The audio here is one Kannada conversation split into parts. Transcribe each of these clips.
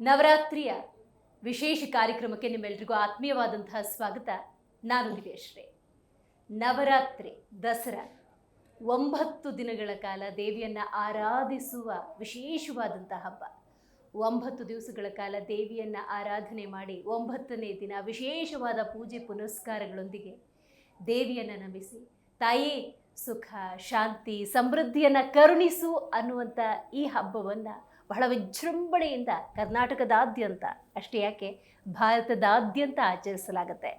ನವರಾತ್ರಿಯ ವಿಶೇಷ ಕಾರ್ಯಕ್ರಮಕ್ಕೆ ನಿಮ್ಮೆಲ್ರಿಗೂ ಆತ್ಮೀಯವಾದಂತಹ ಸ್ವಾಗತ. ನಾನು ದಿವ್ಯಶ್ರೀ. ನವರಾತ್ರಿ, ದಸರಾ, ಒಂಬತ್ತು ದಿನಗಳ ಕಾಲ ದೇವಿಯನ್ನು ಆರಾಧಿಸುವ ವಿಶೇಷವಾದಂತಹ ಹಬ್ಬ. ಒಂಬತ್ತು ದಿವಸಗಳ ಕಾಲ ದೇವಿಯನ್ನು ಆರಾಧನೆ ಮಾಡಿ ಒಂಬತ್ತನೇ ದಿನ ವಿಶೇಷವಾದ ಪೂಜೆ ಪುನಸ್ಕಾರಗಳೊಂದಿಗೆ ದೇವಿಯನ್ನು ನಮಿಸಿ ತಾಯಿ ಸುಖ, ಶಾಂತಿ, ಸಮೃದ್ಧಿಯನ್ನು ಕರುಣಿಸು ಅನ್ನುವಂಥ ಈ ಹಬ್ಬವನ್ನು ಬಹಳ ವಿಜೃಂಭಣೆಯಿಂದ ಕರ್ನಾಟಕದಾದ್ಯಂತ, ಅಷ್ಟೇ ಯಾಕೆ ಭಾರತದಾದ್ಯಂತ ಆಚರಿಸಲಾಗುತ್ತೆ.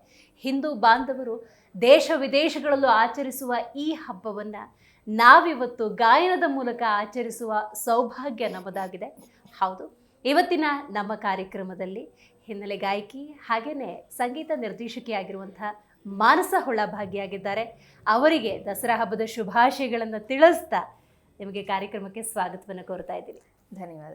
ಹಿಂದೂ ಬಾಂಧವರು ದೇಶ ವಿದೇಶಗಳಲ್ಲೂ ಆಚರಿಸುವ ಈ ಹಬ್ಬವನ್ನು ನಾವಿವತ್ತು ಗಾಯನದ ಮೂಲಕ ಆಚರಿಸುವ ಸೌಭಾಗ್ಯ ನಮ್ಮದಾಗಿದೆ. ಹೌದು, ಇವತ್ತಿನ ನಮ್ಮ ಕಾರ್ಯಕ್ರಮದಲ್ಲಿ ಹಿನ್ನೆಲೆ ಗಾಯಕಿ ಹಾಗೆಯೇ ಸಂಗೀತ ನಿರ್ದೇಶಕಿಯಾಗಿರುವಂಥ ಮಾನಸ ಹೊಳ ಭಾಗಿಯಾಗಿದ್ದಾರೆ. ಅವರಿಗೆ ದಸರಾ ಹಬ್ಬದ ಶುಭಾಶಯಗಳನ್ನು ತಿಳಿಸ್ತಾ ನಿಮಗೆ ಕಾರ್ಯಕ್ರಮಕ್ಕೆ ಸ್ವಾಗತವನ್ನು ಕೋರ್ತಾ ಇದ್ದೀನಿ. ಧನ್ಯವಾದ.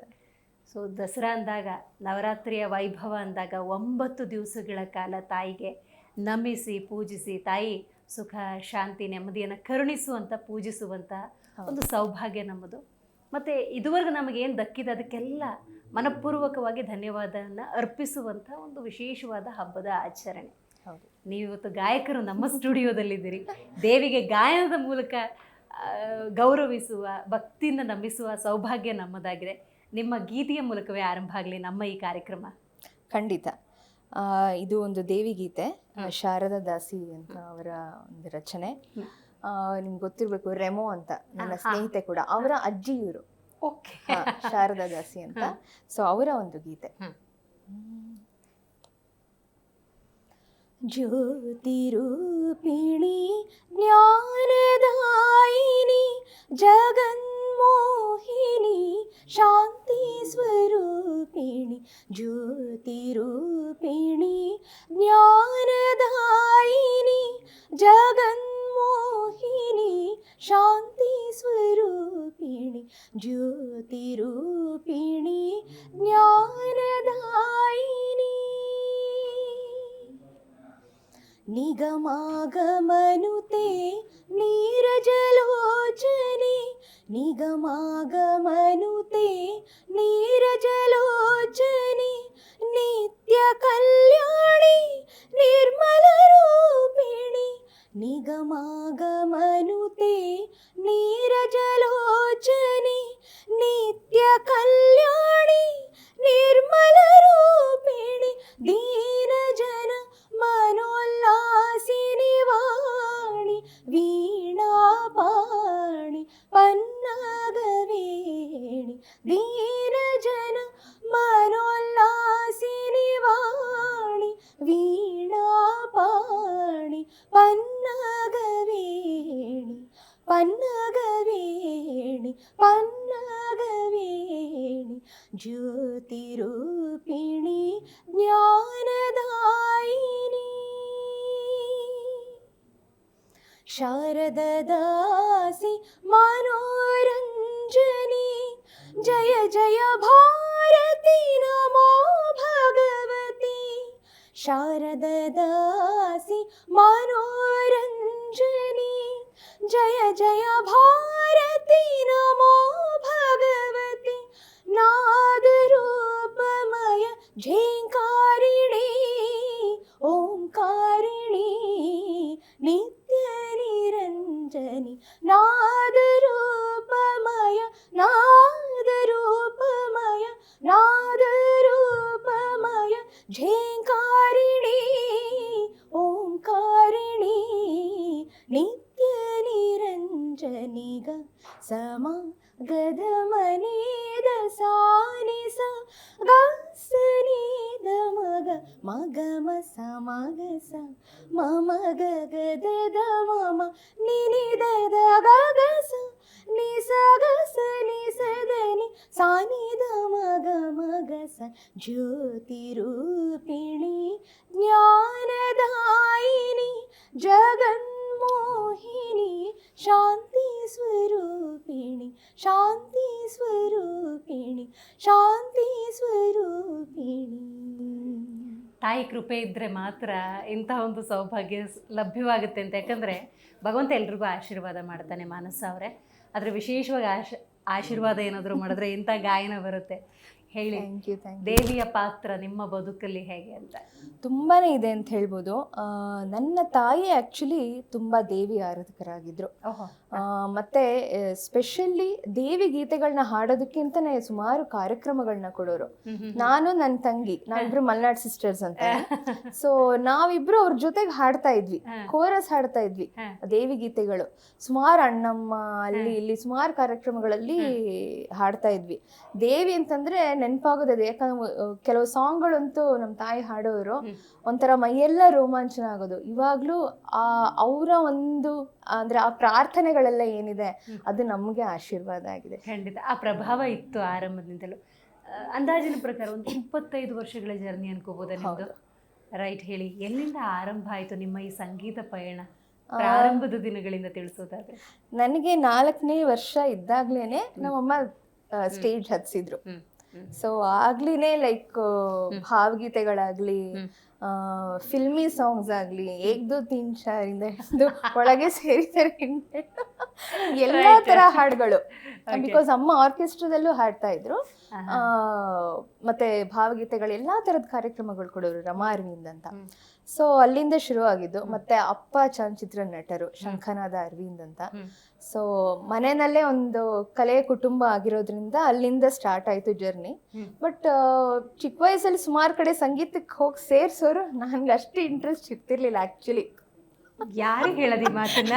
ಸೊ ದಸರಾ ಅಂದಾಗ ನವರಾತ್ರಿಯ ವೈಭವ ಅಂದಾಗ ಒಂಬತ್ತು ದಿವಸಗಳ ಕಾಲ ತಾಯಿಗೆ ನಮಿಸಿ ಪೂಜಿಸಿ ತಾಯಿ ಸುಖ ಶಾಂತಿ ನೆಮ್ಮದಿಯನ್ನು ಕರುಣಿಸುವಂಥ ಪೂಜಿಸುವಂಥ ಒಂದು ಸೌಭಾಗ್ಯ ನಮ್ಮದು. ಮತ್ತು ಇದುವರೆಗೂ ನಮಗೇನು ದಕ್ಕಿದೆ ಅದಕ್ಕೆಲ್ಲ ಮನಪೂರ್ವಕವಾಗಿ ಧನ್ಯವಾದವನ್ನು ಅರ್ಪಿಸುವಂಥ ಒಂದು ವಿಶೇಷವಾದ ಹಬ್ಬದ ಆಚರಣೆ. ಹೌದು. ನೀವಿವತ್ತು ಗಾಯಕರು ನಮ್ಮ ಸ್ಟುಡಿಯೋದಲ್ಲಿದ್ದೀರಿ. ದೇವಿಗೆ ಗಾಯನದ ಮೂಲಕ ಗೌರವಿಸುವ ಭಕ್ತಿಯಿಂದ ನಂಬಿಸುವ ಸೌಭಾಗ್ಯ ನಮ್ಮದಾಗಿದೆ. ನಿಮ್ಮ ಗೀತೆಯ ಮೂಲಕವೇ ಆರಂಭ ಆಗಲಿ ನಮ್ಮ ಈ ಕಾರ್ಯಕ್ರಮ. ಖಂಡಿತ. ಆ, ಇದು ಒಂದು ದೇವಿ ಗೀತೆ ಶಾರದಾ ದಾಸಿ ಅಂತ ಅವರ ಒಂದು ರಚನೆ. ನಿಮ್ಗೆ ಗೊತ್ತಿರಬೇಕು ರೆಮೋ ಅಂತ ನನ್ನ ಸ್ನೇಹಿತೆ ಕೂಡ ಅವರ ಅಜ್ಜಿ ಇವರು ಓಕೆ. ಶಾರದಾ ದಾಸಿ ಅಂತ. ಸೊ ಅವರ ಒಂದು ಗೀತೆ. ज्योतिरूपिणी ज्ञानदायिनी जगन्मोहिनी शान्तिस्वरूपिणी ज्योतिरूपिणी ज्ञानदायिनी जगन्मोहिनी शान्तिस्वरूपिणी ज्योतिरूपिणी ज्ञानदायिनी। నిగమాగమనుతే నీరజలోచనే నిగమాగమనుతే నీరజలోచ शारददासि मनोरञ्जनी। जय जय भारती नमो मो भगवती। शारदासि मनोरञ्जनी। जय जय भारती नमो भगवति। नादरूपमय ಸಾನಿಸ ಗಸನಿದ ಮಗ ಮಗಮ ಸಮಗ ಸ ಮಮ ಗಗದ ಮಮ ನಿನಿದದ ಗಗಸ ನಿಸಗಸ ನಿಸದನಿ ಸಾನಿದ ಮಗ ಮಗಸ ಜ್ಯೋತಿರೂಪಿಣಿ ಜ್ಞಾನದಾಯಿನಿ ಜಗನ್ಮೋಹಿನಿ ಶಾಂತಿ ಸ್ವರೂಪಿಣಿ ಶಾಂತಿ ಸ್ವರೂಪಿಣಿ ಶಾಂತಿ ಸ್ವರೂಪಿಣಿ. ತಾಯಿ ಕೃಪೆ ಇದ್ದರೆ ಮಾತ್ರ ಇಂಥ ಒಂದು ಸೌಭಾಗ್ಯ ಲಭ್ಯವಾಗುತ್ತೆ ಅಂತ. ಯಾಕಂದರೆ ಭಗವಂತ ಎಲ್ರಿಗೂ ಆಶೀರ್ವಾದ ಮಾಡ್ತಾನೆ ಮಾನಸ ಅವರೇ. ಆದರೆ ವಿಶೇಷವಾಗಿ ಆಶ್, ಆಶೀರ್ವಾದ ಏನಾದರೂ ಮಾಡಿದ್ರೆ ಇಂಥ ಗಾಯನ ಬರುತ್ತೆ. ಹೇಳಿ. ಥ್ಯಾಂಕ್ ಯು ಥ್ಯಾಂಕ್ ಯು ದೇವಿಯ ಪಾತ್ರ ನಿಮ್ಮ ಬದುಕಲ್ಲಿ ಹೇಗೆ ಅಂತ. ತುಂಬಾ ಇದೆ ಅಂತ ಹೇಳ್ಬೋದು. ನನ್ನ ತಾಯಿ ಆ್ಯಕ್ಚುಲಿ ತುಂಬ ದೇವಿ ಆರಾಧಕರಾಗಿದ್ದರು ಮತ್ತು ಸ್ಪೆಷಲಿ ದೇವಿ ಗೀತೆಗಳನ್ನ ಹಾಡೋದಕ್ಕಿಂತನೇ ಸುಮಾರು ಕಾರ್ಯಕ್ರಮಗಳನ್ನ ಕೊಡೋರು. ನಾನು ನನ್ನ ತಂಗಿ ನಾವಿಬ್ರು ಮಲ್ನಾಡ್ ಸಿಸ್ಟರ್ಸ್ ಅಂತ. ಸೊ ನಾವಿಬ್ರು ಅವ್ರ ಜೊತೆಗೆ ಹಾಡ್ತಾ ಇದ್ವಿ. ಕೋರಸ್ ಹಾಡ್ತಾ ಇದ್ವಿ. ದೇವಿ ಗೀತೆಗಳು. ಸುಮಾರು ಅಣ್ಣಮ್ಮ ಅಲ್ಲಿ ಇಲ್ಲಿ ಸುಮಾರು ಕಾರ್ಯಕ್ರಮಗಳಲ್ಲಿ ಹಾಡ್ತಾ ಇದ್ವಿ. ದೇವಿ ಅಂತಂದ್ರೆ ನೆನಪಾಗೋದು ಯಾಕಂದ್ರೆ ಕೆಲವು ಸಾಂಗ್ಗಳಂತೂ ನಮ್ಮ ತಾಯಿ ಹಾಡೋರು. ಒಂಥರ ಮೈಯೆಲ್ಲ ರೋಮಾಂಚನ ಆಗೋದು ಇವಾಗ್ಲೂ ಆ ಅವರ ಒಂದು ಅಂದ್ರೆ ಆ ಪ್ರಾರ್ಥನೆಗಳೆಲ್ಲ ಏನಿದೆ ಅದು ನಮಗೆ ಆಶೀರ್ವಾದ ಆಗಿದೆ. ಖಂಡಿತ. ಆ ಪ್ರಭಾವ ಇತ್ತು ಆರಂಭದಿಂದಲೂ. ಅಂದಾಜಿನ ಪ್ರಕಾರ ಒಂದು ಇಪ್ಪತ್ತೈದು ವರ್ಷಗಳ ಜರ್ನಿ ಅನ್ಕೋಬಹುದು ರೈಟ್ ಹೇಳಿ. ಎಲ್ಲಿಂದ ಆರಂಭ ಆಯ್ತು ನಿಮ್ಮ ಈ ಸಂಗೀತ ಪಯಣ? ಪ್ರಾರಂಭದ ದಿನಗಳಿಂದ ತಿಳಿಸೋದಾದ್ರೆ. ನನಗೆ ನಾಲ್ಕನೇ ವರ್ಷ ಇದ್ದಾಗ್ಲೇನೆ ನಮ್ಮಮ್ಮ ಸ್ಟೇಜ್ ಹತ್ಸಿದ್ರು. ಸೊ ಆಗ್ಲಿನೇ ಲೈಕ್ ಭಾವಗೀತೆಗಳಾಗ್ಲಿ. ಫಿಲ್ಮಿ ಸಾಂಗ್ಸ್ ಆಗ್ಲಿ ಏಕ್ದು ತೀನ್ ಚಾರಿಂದ ಹಿಡಿದು ಒಳಗೆ ಸೇರಿದರೆ ಎಲ್ಲ ತರ ಹಾಡುಗಳು. ಬಿಕಾಸ್ ಅಮ್ಮ ಆರ್ಕೆಸ್ಟ್ರಾದಲ್ಲೂ ಹಾಡ್ತಾ ಇದ್ರು. ಮತ್ತೆ ಭಾವಗೀತೆಗಳು ಎಲ್ಲಾ ತರದ ಕಾರ್ಯಕ್ರಮಗಳು ಕೊಡೋರು ರಮಾ ಅರವಿಂದ್ ಅಂತ. ಸೊ ಅಲ್ಲಿಂದ ಶುರು ಆಗಿದ್ದು ಮತ್ತೆ ಅಪ್ಪ ಚಲನಚಿತ್ರ ನಟರು ಶಂಖನಾದ ಅರವಿಂದ್ ಅಂತ. ಸೊ ಮನೆಯಲ್ಲೇ ಒಂದು ಕಲೆ ಕುಟುಂಬ ಆಗಿರೋದ್ರಿಂದ ಅಲ್ಲಿಂದ ಸ್ಟಾರ್ಟ್ ಆಯ್ತು ಜರ್ನಿ ಬಟ್ ಚಿಕ್ಕ ವಯಸ್ಸಲ್ಲಿ ಸುಮಾರು ಕಡೆ ಸಂಗೀತಕ್ಕೆ ಹೋಗಿ ಸೇರ್ಸೋರು ನನಗೆ ಅಷ್ಟು ಇಂಟ್ರೆಸ್ಟ್ ಇರ್ತಿರ್ಲಿಲ್ಲ ಆಕ್ಚುಲಿ ಯಾರು ಹೇಳದಿ ಮಾತನ್ನ?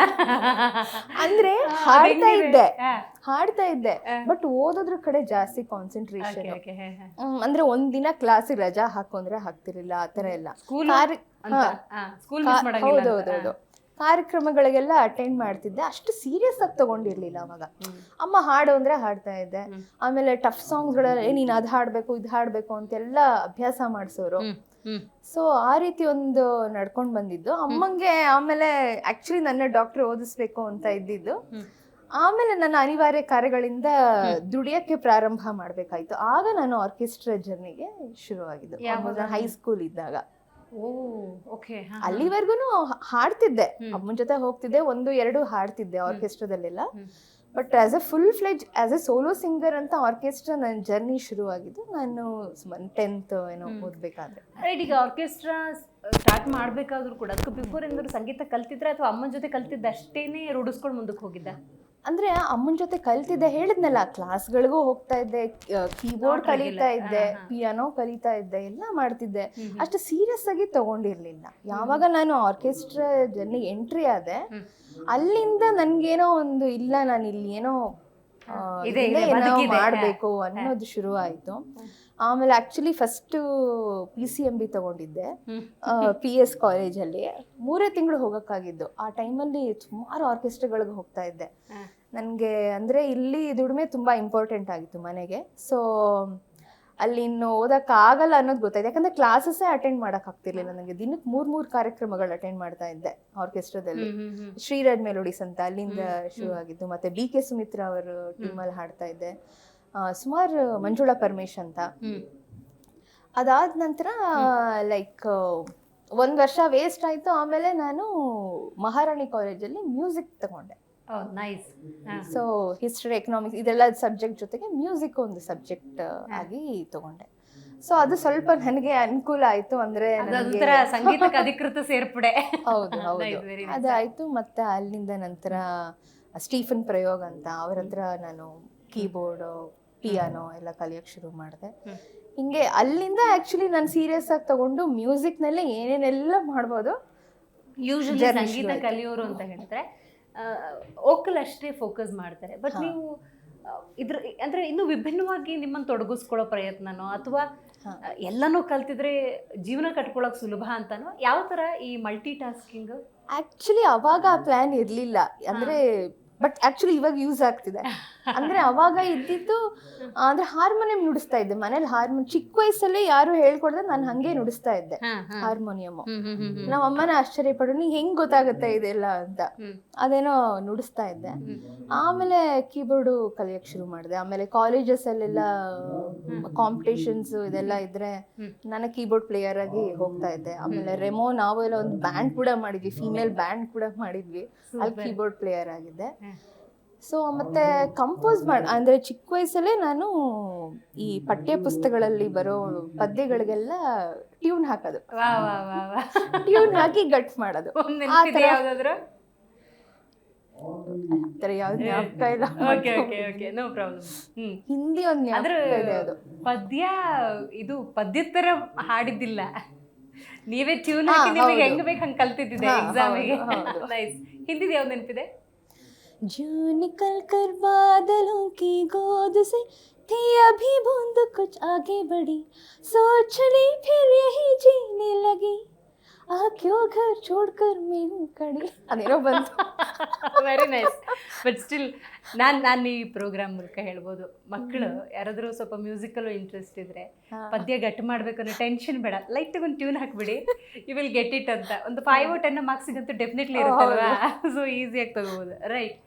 ಅಂದ್ರೆ ಹಾಡ್ತಾ ಇದ್ದೆ. ಹಾಡ್ತಾ ಇದ್ದೆ. ಬಟ್ ಓದೋದ್ರ ಕಡೆ ಜಾಸ್ತಿ ಕಾನ್ಸಂಟ್ರೇಷನ್. ಅಂದ್ರೆ ಒಂದಿನ ಕ್ಲಾಸಿಗೆ ರಜಾ ಹಾಕೊಂಡ್ರೆ ಹಾಕ್ತಿರ್ಲಿಲ್ಲ ಆತರ ಎಲ್ಲ. ಸ್ಕೂಲ್ ಮಿಸ್ ಮಾಡಂಗಿಲ್ಲ ಅಂತ. ಹೌದೌದು ಕಾರ್ಯಕ್ರಮಗಳಿಗೆಲ್ಲ ಅಟೆಂಡ್ ಮಾಡ್ತಿದ್ದೆ. ಅಷ್ಟು ಸೀರಿಯಸ್ ಆಗಿ ತಗೊಂಡಿರ್ಲಿಲ್ಲ ಅವಾಗ. ಅಮ್ಮ ಹಾಡು ಅಂದ್ರೆ ಹಾಡ್ತಾ ಇದ್ದೆ. ಆಮೇಲೆ ಟಫ್ ಸಾಂಗ್ಸ್ಗಳೆಲ್ಲ ನೀನು ಅದು ಹಾಡಬೇಕು ಇದು ಹಾಡಬೇಕು ಅಂತೆಲ್ಲ ಅಭ್ಯಾಸ ಮಾಡಿಸೋರು. ಸೊ ಆ ರೀತಿ ಒಂದು ನಡ್ಕೊಂಡು ಬಂದಿದ್ದು. ಅಮ್ಮಂಗೆ ಆಮೇಲೆ ಆಕ್ಚುಲಿ ನನ್ನ ಡಾಕ್ಟರ್ ಓದಿಸ್ಬೇಕು ಅಂತ ಇದ್ದಿದ್ದು. ಆಮೇಲೆ ನನ್ನ ಅನಿವಾರ್ಯ ಕಾರ್ಯಗಳಿಂದ ದುಡಿಯಕ್ಕೆ ಪ್ರಾರಂಭ ಮಾಡ್ಬೇಕಾಯ್ತು. ಆಗ ನಾನು ಆರ್ಕೆಸ್ಟ್ರಾ ಜರ್ನಿಗೆ ಶುರುವಾಗಿದ್ದು. ಹೈ ಹೈಸ್ಕೂಲ್ ಇದ್ದಾಗ. ಅಲ್ಲಿವರೆಗೂ ಹಾಡ್ತಿದ್ದೆ. ಅಮ್ಮನ ಜೊತೆ ಹೋಗ್ತಿದ್ದೆ ಒಂದು ಎರಡು ಹಾಡ್ತಿದ್ದೆ ಆರ್ಕೆಸ್ಟ್ರಾದಲ್ಲೆಲ್ಲ. But as a full fledge as a solo singer ಅಂತ ಆರ್ಕೆಸ್ಟ್ರಾ ನನ್ನ ಜರ್ನಿ ಶುರುವಾಗಿದ್ದು ನಾನು ಟೆಂತ್ ಏನೋ. ಓದ್ಬೇಕಾದ್ರೆ ರೈಟ್ ಈಗ ಆರ್ಕೆಸ್ಟ್ರಾ ಸ್ಟಾರ್ಟ್ ಮಾಡ್ಬೇಕಾದ್ರೂ ಕೂಡ ಅದಕ್ಕೆ ಬಿಫೋರ್ ಏನಾದ್ರು ಸಂಗೀತ ಕಲ್ತಿದ್ರೆ ಅಥವಾ ಅಮ್ಮನ ಜೊತೆ ಕಲ್ತಿದ್ದ ಅಷ್ಟೇನೆ ರೂಢಿಸ್ಕೊಂಡು ಮುಂದಕ್ಕೆ ಹೋಗಿದ್ದ ಅಂದ್ರೆ ಅಮ್ಮನ ಜೊತೆ ಕಲ್ತಿದ್ದೆ ಹೇಳಿದ್ನಲ್ಲ ಕ್ಲಾಸ್ಗಳಿಗೂ ಹೋಗ್ತಾ ಇದ್ದೆ ಕೀಬೋರ್ಡ್ ಕಲಿತಾ ಇದ್ದೆ. ಪಿಯಾನೋ ಕಲಿತಾ ಇದ್ದೆ ಎಲ್ಲ ಮಾಡ್ತಿದ್ದೆ. ಅಷ್ಟು ಸೀರಿಯಸ್ ಆಗಿ ತಗೊಂಡಿರ್ಲಿಲ್ಲ ಯಾವಾಗ ನಾನು ಆರ್ಕೆಸ್ಟ್ರಾ ಜರ್ನಿ ಎಂಟ್ರಿ ಆದೆ. ಅಲ್ಲಿಂದ ನನ್ಗೇನೋ ಒಂದು ಇಲ್ಲ ನಾನು ಇಲ್ಲಿ ಏನೋ. ಮಾಡ್ಬೇಕು ಅನ್ನೋದು ಶುರು ಆಯ್ತು ಆಮೇಲೆ actually first P C M B ತಗೊಂಡಿದ್ದೆ. ಪಿ ಎಸ್ ಕಾಲೇಜಲ್ಲಿ ಮೂರೇ ತಿಂಗಳು ಹೋಗೋಕ್ಕಾಗಿದ್ದು ಆ ಟೈಮಲ್ಲಿ ಸುಮಾರು ಆರ್ಕೆಸ್ಟ್ರಾಗಳಿಗೆ ಹೋಗ್ತಾ ಇದ್ದೆ. ನನಗೆ ಅಂದರೆ ಇಲ್ಲಿ ದುಡಿಮೆ ತುಂಬ ಇಂಪಾರ್ಟೆಂಟ್ ಆಗಿತ್ತು ಮನೆಗೆ. ಸೊ ಅಲ್ಲಿ ಇನ್ನು ಓದೋಕ್ಕಾಗಲ್ಲ ಅನ್ನೋದು ಗೊತ್ತಾಯ್ತು. ಯಾಕಂದರೆ ಕ್ಲಾಸಸ್ಸೇ ಅಟೆಂಡ್ ಮಾಡೋಕ್ಕಾಗ್ತಿರ್ಲಿಲ್ಲ ನನಗೆ. ದಿನಕ್ಕೆ ಮೂರು ಮೂರು ಕಾರ್ಯಕ್ರಮಗಳು ಅಟೆಂಡ್ ಮಾಡ್ತಾ ಇದ್ದೆ ಆರ್ಕೆಸ್ಟ್ರಾದಲ್ಲಿ. ಶ್ರೀರಾಜ್ ಮೆಲೋಡಿಸ್ ಅಂತ ಅಲ್ಲಿಂದ ಶುರು ಆಗಿದ್ದು ಮತ್ತೆ ಬಿ ಕೆ ಸುಮಿತ್ರಾ ಅವರು ಟೀಮಲ್ಲಿ ಹಾಡ್ತಾ ಇದ್ದೆ. ಸುಮಾರು ಮಂಜುಳಾ ಪರಮೇಶ್ ಅಂತ. ಅದಾದ ನಂತರ ಲೈಕ್ ಒಂದು ವರ್ಷ ವೇಸ್ಟ್ ಆಯಿತು. ಆಮೇಲೆ ನಾನು ಮಹಾರಾಣಿ ಕಾಲೇಜಲ್ಲಿ ಮ್ಯೂಸಿಕ್ ತಗೊಂಡೆ. ನೈಸ್ ಸೊ ಹಿಸ್ಟ್ರಿ ಎಕನಾಮಿಕ್ಸ್ ಇದೆಲ್ಲ ಸಬ್ಜೆಕ್ಟ್ ಜೊತೆಗೆ ಮ್ಯೂಸಿಕ್ ಒಂದು ಸಬ್ಜೆಕ್ಟ್ ಆಗಿ ತಗೊಂಡೆ. ಸೊ ಅದು ಸ್ವಲ್ಪ ನನಗೆ ಅನುಕೂಲ ಆಯ್ತು ಅಂದ್ರೆ ಸಂಗೀತಕ್ಕೆ ಅಧಿಕೃತ ಸೇರ್ಪಡೆ. ಹೌದು ಹೌದು. ಅದಾಯ್ತು ಮತ್ತೆ ಅಲ್ಲಿಂದ ನಂತರ ಸ್ಟೀಫನ್ ಪ್ರಯೋಗ ಅಂತ ಅವ್ರ ಹತ್ರ ನಾನು ಕೀಬೋರ್ಡ್ ಪಿಯಾನೋ ಎಲ್ಲ ಕಲಿಯೋಕೆ ಶುರು ಮಾಡಿದೆ. ಹಿಂಗೆ ಅಲ್ಲಿಂದ ಆಕ್ಚುಲಿ ನಾನು ಸೀರಿಯಸ್ ಆಗಿ ತಗೊಂಡು ಮ್ಯೂಸಿಕ್ನಲ್ಲೇ ಏನೇನೆಲ್ಲ ಮಾಡ್ಬೋದು. ಯೂಶಲಿ ಸಂಗೀತ ಕಲಿಯೋರು ಅಂತ ಹೇಳಿದ್ರೆ ಓಕಲ್ ಅಷ್ಟೇ ಫೋಕಸ್ ಮಾಡ್ತಾರೆ. ಬಟ್ ನೀವು ಇದ್ರ ಅಂದ್ರೆ ಇನ್ನು ವಿಭಿನ್ನವಾಗಿ ನಿಮ್ಮನ್ನು ತೊಡಗಿಸ್ಕೊಳ್ಳೋ ಪ್ರಯತ್ನನೋ ಅಥವಾ ಎಲ್ಲನೂ ಕಲ್ತಿದ್ರೆ ಜೀವನ ಕಟ್ಕೊಳ್ಳೋಕೆ ಸುಲಭ ಅಂತನೋ ಯಾವ ತರ ಈ ಮಲ್ಟಿ ಟಾಸ್ಕಿಂಗ್ ಆಕ್ಚುಲಿ ಅವಾಗ ಆ ಪ್ಲಾನ್ ಇರಲಿಲ್ಲ. ಅಂದ್ರೆ ಬಟ್ ಆಕ್ಚುಲಿ ಇವಾಗ ಯೂಸ್ ಆಗ್ತಿದೆ. ಅಂದ್ರೆ ಅವಾಗ ಇದ್ದಿದ್ದು ಅಂದ್ರೆ ಹಾರ್ಮೋನಿಯಂ ನುಡಿಸ್ತಾ ಇದ್ದೆ. ಮನೇಲಿ ಹಾರ್ಮೋನ್ ಚಿಕ್ಕ ವಯಸ್ಸಲ್ಲೇ ಯಾರು ಹೇಳ್ಕೊಡ್ದೆ ನಾನು ಹಂಗೆ ನುಡಿಸ್ತಾ ಇದ್ದೆ. ಹಾರ್ಮೋನಿಯಂ ನಮ್ಮ ಅಮ್ಮನ ಆಶ್ಚರ್ಯ ಪಡು ನೀ ಹೆಂಗ್ ಗೊತ್ತಾಗುತ್ತೆ ಇದೆಲ್ಲ ಅಂತ? ಅದೇನೋ ನುಡಿಸ್ತಾ ಇದ್ದೆ. ಆಮೇಲೆ ಕೀಬೋರ್ಡು ಕಲಿಯಕ್ಕೆ ಶುರು ಮಾಡಿದೆ. ಆಮೇಲೆ ಕಾಲೇಜಸ್ ಅಲ್ಲೆಲ್ಲ ಕಾಂಪಿಟೇಷನ್ಸ್ ಇದೆಲ್ಲ ಇದ್ರೆ ನನ್ನ ನಾನು ಕೀಬೋರ್ಡ್ ಪ್ಲೇಯರ್ ಆಗಿ ಹೋಗ್ತಾ ಇದ್ದೆ. ಆಮೇಲೆ ರೆಮೋ ನಾವು ಎಲ್ಲ ಒಂದು ಬ್ಯಾಂಡ್ ಕೂಡ ಮಾಡಿದ್ವಿ. ಫಿಮೇಲ್ ಬ್ಯಾಂಡ್ ಕೂಡ ಮಾಡಿದ್ವಿ. ಅಲ್ಲಿ ಕೀಬೋರ್ಡ್ ಪ್ಲೇಯರ್ ಆಗಿದ್ದೆ. ಸೊ ಮತ್ತೆ ಕಂಪೋಸ್ ಮಾಡ ಅಂದ್ರೆ ಚಿಕ್ಕ ವಯಸ್ಸಲ್ಲೇ ನಾನು ಈ ಪಠ್ಯ ಪುಸ್ತಕಗಳಲ್ಲಿ ಬರೋ ಪದ್ಯಗಳಿಗೆಲ್ಲ ಟ್ಯೂನ್ ಹಾಕೋದು. ಟ್ಯೂನ್ ಹಾಕಿ ಗಟ್ ಮಾಡೋದು. ಆ ನೆನಪಿದೆ ಥರ- ಯಾವ್ದಾದ್ರು? ಆ ಥರ ಯಾವ್ದು ಜ್ಞಾಪಕ ಇಲ್ಲ. Okay okay okay no problem hmm. Hindi ಒಂದು ಅದ್ರ ಜ್ಞಾಪಕ ಇದೆ ಅದು. ಪದ್ಯ ಇದು ಪದ್ಯದ ಹಾಡಿದ್ದಿಲ್ಲ. ನೀವೇ ಟ್ಯೂನ್ ಹಾಕಿ ನಿಮಗೆ. ಹೆಂಗ್ ಬೇಕು ಹಂಗ್ ಕಲ್ತಿದ್ದಿದೆ ಎಕ್ಸಾಮಿಗೆ. ನೈಸ್ ಹಿಂದಿದ್ ಯಾವ್ದು ನೆನಪಿದೆ? जो निकल कर बादलों की गोद से थी अभी बूंद कुछ आगे बढ़ी सोच ली फिर यही जीने लगी आ क्यों घर छोड़कर मैं हूँ कड़ी ಅದೇನೋ ಬಂತು ವೆರಿ ನೈಸ್ ಬಟ್ ಸ್ಟಿಲ್ ನಾನು ನಾನು ಈ ಪ್ರೋಗ್ರಾಮ್ ಮೂಲಕ ಹೇಳ್ಬೋದು ಮಕ್ಕಳು ಯಾರಾದರೂ ಸ್ವಲ್ಪ ಮ್ಯೂಸಿಕಲ್ಲೂ ಇಂಟ್ರೆಸ್ಟ್ ಇದ್ರೆ ಹಾ. ಪದ್ಯ ಗಟ್ಟು ಮಾಡ್ಬೇಕು ಅನ್ನೋ ಟೆನ್ಷನ್ ಬೇಡ ಲೈಟ್ ಒಂದು ಟ್ಯೂನ್ ಹಾಕ್ಬಿಡಿ ಯು ವಿಲ್ ಗೆಟ್ ಇಟ್ ಅಂತ ಒಂದು ಫೈವ್ ಟೆನ್ ಮಾರ್ಕ್ಸಿಗಂತೂ ಡೆಫಿನೆಟ್ಲಿ ಇರುತ್ತಲ್ವಾ ಸೊ ಈಸಿಯಾಗಿ ತಗೋಬೋದು ರೈಟ್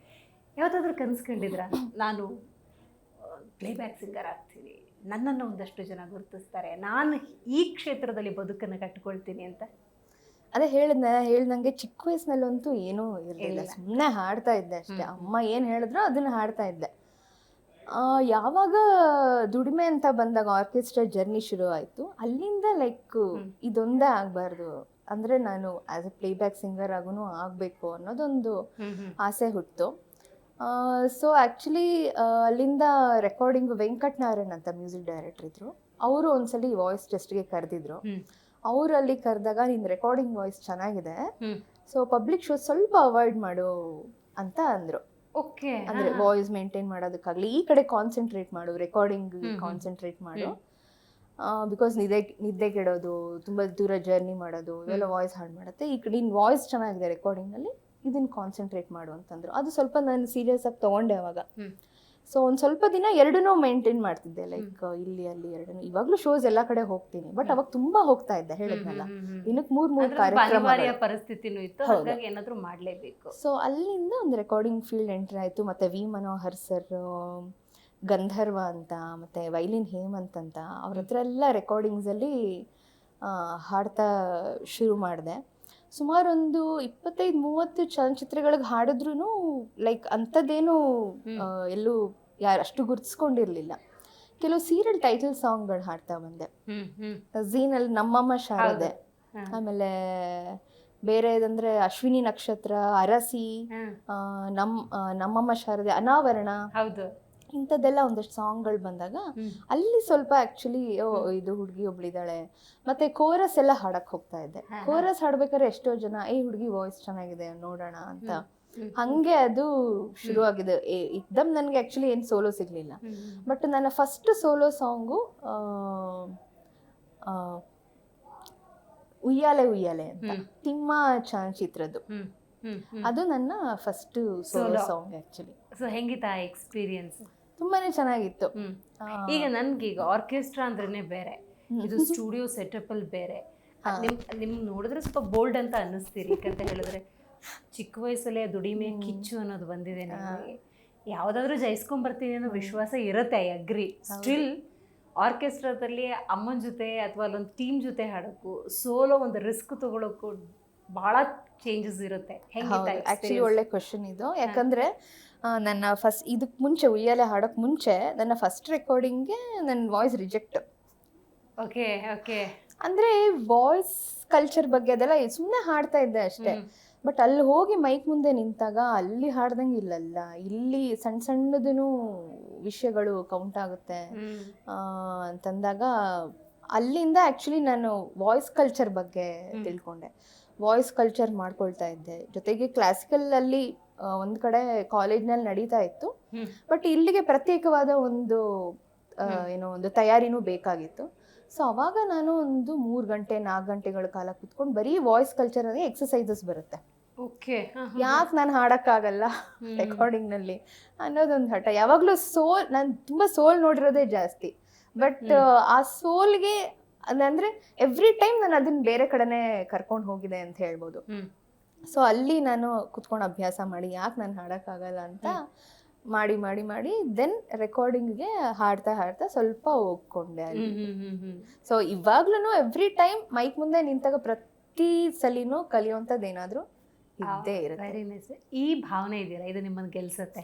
ಯಾವತ್ತಾದ್ರೂ ಕನ್ಸ್ಕೊಂಡಿದ್ರ? ನಾನು ಪ್ಲೇಬ್ಯಾಕ್ ಸಿಂಗರ್ ಆಗ್ತೀನಿ. ನನ್ನನ್ನು ಒಂದಷ್ಟು ಜನ ಗುರುತಿಸ್ತಾರೆ. ನಾನು ಈ ಕ್ಷೇತ್ರದಲ್ಲಿ ಬದುಕನ್ನು ಕಟ್ಕೊಳ್ತೀನಿ ಅಂತ. ಅದೇ ಹೇಳಿದ್ನ ಹೇಳ್ದಂಗೆ ಚಿಕ್ಕ ವಯಸ್ಸಿನಲ್ಲಂತೂ ಏನೂ ಇರಲಿಲ್ಲ. ಸುಮ್ಮನೆ ಹಾಡ್ತಾ ಇದ್ದೆ ಅಷ್ಟೇ. ಅಮ್ಮ ಏನು ಹೇಳಿದ್ರು ಅದನ್ನ ಹಾಡ್ತಾ ಇದ್ದೆ. ಯಾವಾಗ ದುಡಿಮೆ ಅಂತ ಬಂದಾಗ ಆರ್ಕೆಸ್ಟ್ರಾ ಜರ್ನಿ ಶುರು ಆಯಿತು ಅಲ್ಲಿಂದ ಲೈಕ್. ಇದೊಂದೇ ಆಗಬಾರ್ದು. ಅಂದರೆ ನಾನು ಆ್ಯಸ್ ಎ ಪ್ಲೇಬ್ಯಾಕ್ ಸಿಂಗರ್ ಆಗೂ ಆಗಬೇಕು ಅನ್ನೋದೊಂದು ಆಸೆ ಹುಟ್ಟಿತು ಸೊ ಆ್ಯಕ್ಚುಲಿ ಅಲ್ಲಿಂದ ರೆಕಾರ್ಡಿಂಗ್ ವೆಂಕಟ್ ನಾರಾಯಣ್ ಅಂತ ಮ್ಯೂಸಿಕ್ ಡೈರೆಕ್ಟರ್ ಇದ್ರು. ಅವರು ಒಂದ್ಸಲಿ ವಾಯ್ಸ್ ಟೆಸ್ಟ್ಗೆ ಕರೆದಿದ್ರು. ಅವರು ಅಲ್ಲಿ ಕರೆದಾಗ ನಿನ್ನ ರೆಕಾರ್ಡಿಂಗ್ ವಾಯ್ಸ್ ಚೆನ್ನಾಗಿದೆ. ಸೊ ಪಬ್ಲಿಕ್ ಶೋ ಸ್ವಲ್ಪ ಅವಾಯ್ಡ್ ಮಾಡು ಅಂತ ಅಂದರು. ಓಕೆ. ಅಂದ್ರೆ ವಾಯ್ಸ್ ಮೇಂಟೈನ್ ಮಾಡೋದಕ್ಕಾಗಲಿ ಈ ಕಡೆ ಕಾನ್ಸಂಟ್ರೇಟ್ ಮಾಡು ರೆಕಾರ್ಡಿಂಗ್. ಕಾನ್ಸಂಟ್ರೇಟ್ ಮಾಡು. ಬಿಕಾಸ್ ನಿದ್ದೆ ನಿದ್ದೆ ಕೆಡೋದು ತುಂಬಾ ದೂರ ಜರ್ನಿ ಮಾಡೋದು ಇವೆಲ್ಲ ವಾಯ್ಸ್ ಹಾಳು ಮಾಡುತ್ತೆ. ಈ ಕಡೆ ನಿನ್ನ ವಾಯ್ಸ್ ಚೆನ್ನಾಗಿದೆ ರೆಕಾರ್ಡಿಂಗಲ್ಲಿ ಇದನ್ನ ಕಾನ್ಸಂಟ್ರೇಟ್ ಮಾಡು ಅಂತಂದ್ರು. ಅದು ಸ್ವಲ್ಪ ನಾನು ಸೀರಿಯಸ್ ಆಗಿ ತಗೊಂಡೆ ಅವಾಗ. ಸೊ ಒಂದು ಸ್ವಲ್ಪ ದಿನ ಎರಡನ್ನೂ ಮೇಂಟೈನ್ ಮಾಡ್ತಿದ್ದೆ ಲೈಕ್ ಇಲ್ಲಿ ಅಲ್ಲಿ ಎರಡನ್ನೂ. ಇವಾಗಲೂ ಶೋಸ್ ಎಲ್ಲ ಕಡೆ ಹೋಗ್ತೀನಿ ಬಟ್ ಅವಾಗ ತುಂಬಾ ಹೋಗ್ತಾ ಇದ್ದೆ ಹೇಳಿದ್ನಲ್ಲ. ದಿನಕ್ಕೆ ಮೂರ್ ಮೂರ್ ಕಾರ್ಯಕ್ರಮ ಪರಿಸ್ಥಿತಿನೂ ಇತ್ತು. ಹಾಗಾಗಿ ಏನಾದ್ರೂ ಮಾಡ್ಲೇಬೇಕು. ಸೊ ಅಲ್ಲಿಂದ ಒಂದು ರೆಕಾರ್ಡಿಂಗ್ ಫೀಲ್ಡ್ ಎಂಟರ್ ಆಯಿತು ಮತ್ತೆ ವಿ ಮನೋಹರ್ ಸರ್ ಗಂಧರ್ವ ಅಂತ ಮತ್ತೆ ವೈಲಿನ್ ಹೇಮಂತ್ ಅಂತ ಅವ್ರ ಹತ್ರ ಎಲ್ಲ ರೆಕಾರ್ಡಿಂಗ್ಸಲ್ಲಿ ಹಾಡ್ತಾ ಶುರು ಮಾಡಿದೆ. ಸುಮಾರು ಒಂದು ಇಪ್ಪತ್ತೈದು ಮೂವತ್ತು ಚಲನಚಿತ್ರಗಳಿಗೆ ಹಾಡಿದ್ರು ಲೈಕ್ ಅಂಥದ್ದೇನು. ಎಲ್ಲೂ ಯಾರು ಅಷ್ಟು ಗುರ್ತಿಸ್ಕೊಂಡಿರಲಿಲ್ಲ. ಕೆಲವು ಸೀರಿಯಲ್ ಟೈಟಲ್ ಸಾಂಗ್ಗಳು ಹಾಡ್ತಾ ಬಂದೆ. ಝೀನಲ್ಲಿ ನಮ್ಮಮ್ಮ ಶಾರದೆ. ಆಮೇಲೆ ಆಮೇಲೆ ಬೇರೆದಂದ್ರೆ ಅಶ್ವಿನಿ ನಕ್ಷತ್ರ ಅರಸಿ ನಮ್ ನಮ್ಮಮ್ಮ ಶಾರದೆ ಅನಾವರಣ. ಹೌದು. ಇಂಥದ್ದೆಲ್ಲ ಒಂದಷ್ಟು ಸಾಂಗ್ಗಳು ಬಂದಾಗ ಅಲ್ಲಿ ಸ್ವಲ್ಪ ಆ್ಯಕ್ಚುಲಿ ಓ ಇದು ಹುಡುಗಿ ಒಬ್ಳಿದಾಳೆ ಮತ್ತೆ ಕೋರಸ್ ಎಲ್ಲ ಹಾಡಕ್ ಹೋಗ್ತಾ ಇದ್ದೆ. ಕೋರಸ್ ಹಾಡ್ಬೇಕಾದ್ರೆ ಎಷ್ಟೋ ಜನ ಏ ಹುಡುಗಿ ವಾಯ್ಸ್ ಚೆನ್ನಾಗಿದೆ ನೋಡೋಣ ಅಂತ. ಹಂಗೆ ಅದು ಶುರು ಆಗಿದೆ. ಇದ್ದಮ್ ನನಗೆ ಆಕ್ಚುಲಿ ಏನು ಸೋಲೋ ಸಿಗ್ಲಿಲ್ಲ. ಬಟ್ ನನ್ನ ಫಸ್ಟ್ ಸೋಲೋ ಸಾಂಗು ಉಯ್ಯಾಲೆ ಉಯ್ಯಾಲೆ ಅಂತ. ತಿಮ್ಮ ಚಲನಚಿತ್ರದ್ದು. ಅದು ನನ್ನ first solo. Song actually so ಹೆಂಗಿತ್ತ experience ತುಂಬಾನೇ ಚೆನ್ನಾಗಿತ್ತು. ಈಗ ನನ್ಗೀಗ ಆರ್ಕೆಸ್ಟ್ರಾ ಅಂದ್ರೇನೆ ಬೇರೆ. ಇದು ಸ್ಟುಡಿಯೋ ಸೆಟಪ್ ಅಲ್ಲಿ ಬೇರೆ. ನಿಮ್ ನಿಮ್ ನೋಡಿದ್ರೆ ಸ್ವಲ್ಪ ಬೋಲ್ಡ್ ಅಂತ ಅನ್ನಿಸ್ತೀರಿ. ಯಾಕಂತ ಹೇಳಿದ್ರೆ ಚಿಕ್ಕ ವಯಸ್ಸಲ್ಲೇ ದುಡಿಮೆ ಕಿಚ್ಚು ಅನ್ನೋದು ಬಂದಿದೆ ನನಗೆ ಯಾವ್ದಾದ್ರು ಜಯಿಸ್ಕೊಂಡ್ ಬರ್ತೀನಿ ಅನ್ನೋ ವಿಶ್ವಾಸ ಇರುತ್ತೆ ಐ ಅಗ್ರಿ ಸ್ಟಿಲ್ ಆರ್ಕೆಸ್ಟ್ರಾದಲ್ಲಿ ಅಮ್ಮನ ಜೊತೆ ಅಥವಾ ಅಲ್ಲೊಂದು ಟೀಮ್ ಜೊತೆ ಹಾಡೋಕ್ಕೂ ಸೋಲೋ ಒಂದು ರಿಸ್ಕ್ ತಗೊಳಕ್ಕೂ ಬಹಳ ಚೇಂಜಸ್ ಇರುತ್ತೆ. ಆಕ್ಚುಲಿ ಒಳ್ಳೆ ಕ್ವಶನ್ ಇದು. ಯಾಕಂದ್ರೆ ನನ್ನ ಫಸ್ಟ್ ಇದಕ್ಕೆ ಮುಂಚೆ ಉಯ್ಯಾಲೆ ಹಾಡೋಕೆ ಮುಂಚೆ ನನ್ನ ಫಸ್ಟ್ ರೆಕಾರ್ಡಿಂಗ್ಗೆ ನನ್ನ ವಾಯ್ಸ್ ರಿಜೆಕ್ಟ್ ಓಕೆ ಓಕೆ ಅಂದ್ರೆ ವಾಯ್ಸ್ ಕಲ್ಚರ್ ಬಗ್ಗೆ ಅದೆಲ್ಲ ಸುಮ್ಮನೆ ಹಾಡ್ತಾ ಇದ್ದೆ ಅಷ್ಟೇ. ಬಟ್ ಅಲ್ಲಿ ಹೋಗಿ ಮೈಕ್ ಮುಂದೆ ನಿಂತಾಗ ಅಲ್ಲಿ ಹಾಡ್ದಂಗೆ ಇಲ್ಲಲ್ಲ. ಇಲ್ಲಿ ಸಣ್ಣ ಸಣ್ಣದೂ ವಿಷಯಗಳು ಕೌಂಟ್ ಆಗುತ್ತೆ. ಅಂತಂದಾಗ ಅಲ್ಲಿಂದ ಆ್ಯಕ್ಚುಲಿ ನಾನು ವಾಯ್ಸ್ ಕಲ್ಚರ್ ಬಗ್ಗೆ ತಿಳ್ಕೊಂಡೆ. ವಾಯ್ಸ್ ಕಲ್ಚರ್ ಮಾಡ್ಕೊಳ್ತಾ ಇದ್ದೆ. ಜೊತೆಗೆ ಕ್ಲಾಸಿಕಲ್ ಅಲ್ಲಿ ಒಂದ್ ಕಡೆ ಕಾಲೇಜ್ನಲ್ಲಿ ನಡೀತಾ ಇತ್ತು. ಬಟ್ ಇಲ್ಲಿಗೆ ಪ್ರತ್ಯೇಕವಾದ ಒಂದು. ಏನೋ ಒಂದು ತಯಾರಿನೂ ಬೇಕಾಗಿತ್ತು. ಸೊ ಅವಾಗ ನಾನು ಒಂದು ಮೂರು ಗಂಟೆ ನಾಲ್ಕು ಗಂಟೆಗಳ ಕಾಲ ಕುತ್ಕೊಂಡು ಬರೀ ವಾಯ್ಸ್ ಕಲ್ಚರ್ ಅಲ್ಲಿ ಎಕ್ಸಸೈಸಸ್ ಬರುತ್ತೆ. ಓಕೆ ಯಾಕೆ ನಾನು ಹಾಡೋಕ್ಕಾಗಲ್ಲ ರೆಕಾರ್ಡಿಂಗ್ನಲ್ಲಿ ಅನ್ನೋದೊಂದು ಹಠ. ಯಾವಾಗಲೂ ಸೋಲ್ ನಾನು ತುಂಬ ಸೋಲ್ ನೋಡಿರೋದೇ ಜಾಸ್ತಿ. ಬಟ್ ಆ ಸೋಲ್ಗೆ ಅಂದ್ರೆ ಎವ್ರಿ ಟೈಮ್ ನಾನು ಅದನ್ನ ಬೇರೆ ಕಡೆನೇ ಕರ್ಕೊಂಡು ಹೋಗಿದೆ ಅಂತ ಹೇಳ್ಬೋದು. ಸೊ ಅಲ್ಲಿ ನಾನು ಕುತ್ಕೊಂಡು ಅಭ್ಯಾಸ ಮಾಡಿ ಯಾಕೆ ನಾನು ಹಾಡೋಕ್ಕಾಗಲ್ಲ ಅಂತ ಮಾಡಿ ಮಾಡಿ ಮಾಡಿ ದೆನ್ ರೆಕಾರ್ಡಿಂಗ್ಗೆ ಹಾಡ್ತಾ ಹಾಡ್ತಾ ಸ್ವಲ್ಪ ಹೋಗ್ಕೊಂಡೆ ಅಲ್ಲಿ. ಸೊ ಇವಾಗ್ಲೂ ಎವ್ರಿ ಟೈಮ್ ಮೈಕ್ ಮುಂದೆ ನಿಂತಾಗ ಪ್ರತಿ ಸಲಿನೂ ಕಲಿಯುವಂಥದ್ದು ಏನಾದರೂ ಇದ್ದೇ ಇರುತ್ತೆ. ವೆರಿ ನೈಸ್ ಈ ಭಾವನೆ ಇದೆಯಲ್ಲ ಇದು ನಿಮ್ಮನ್ನು ಗೆಲ್ಸುತ್ತೆ.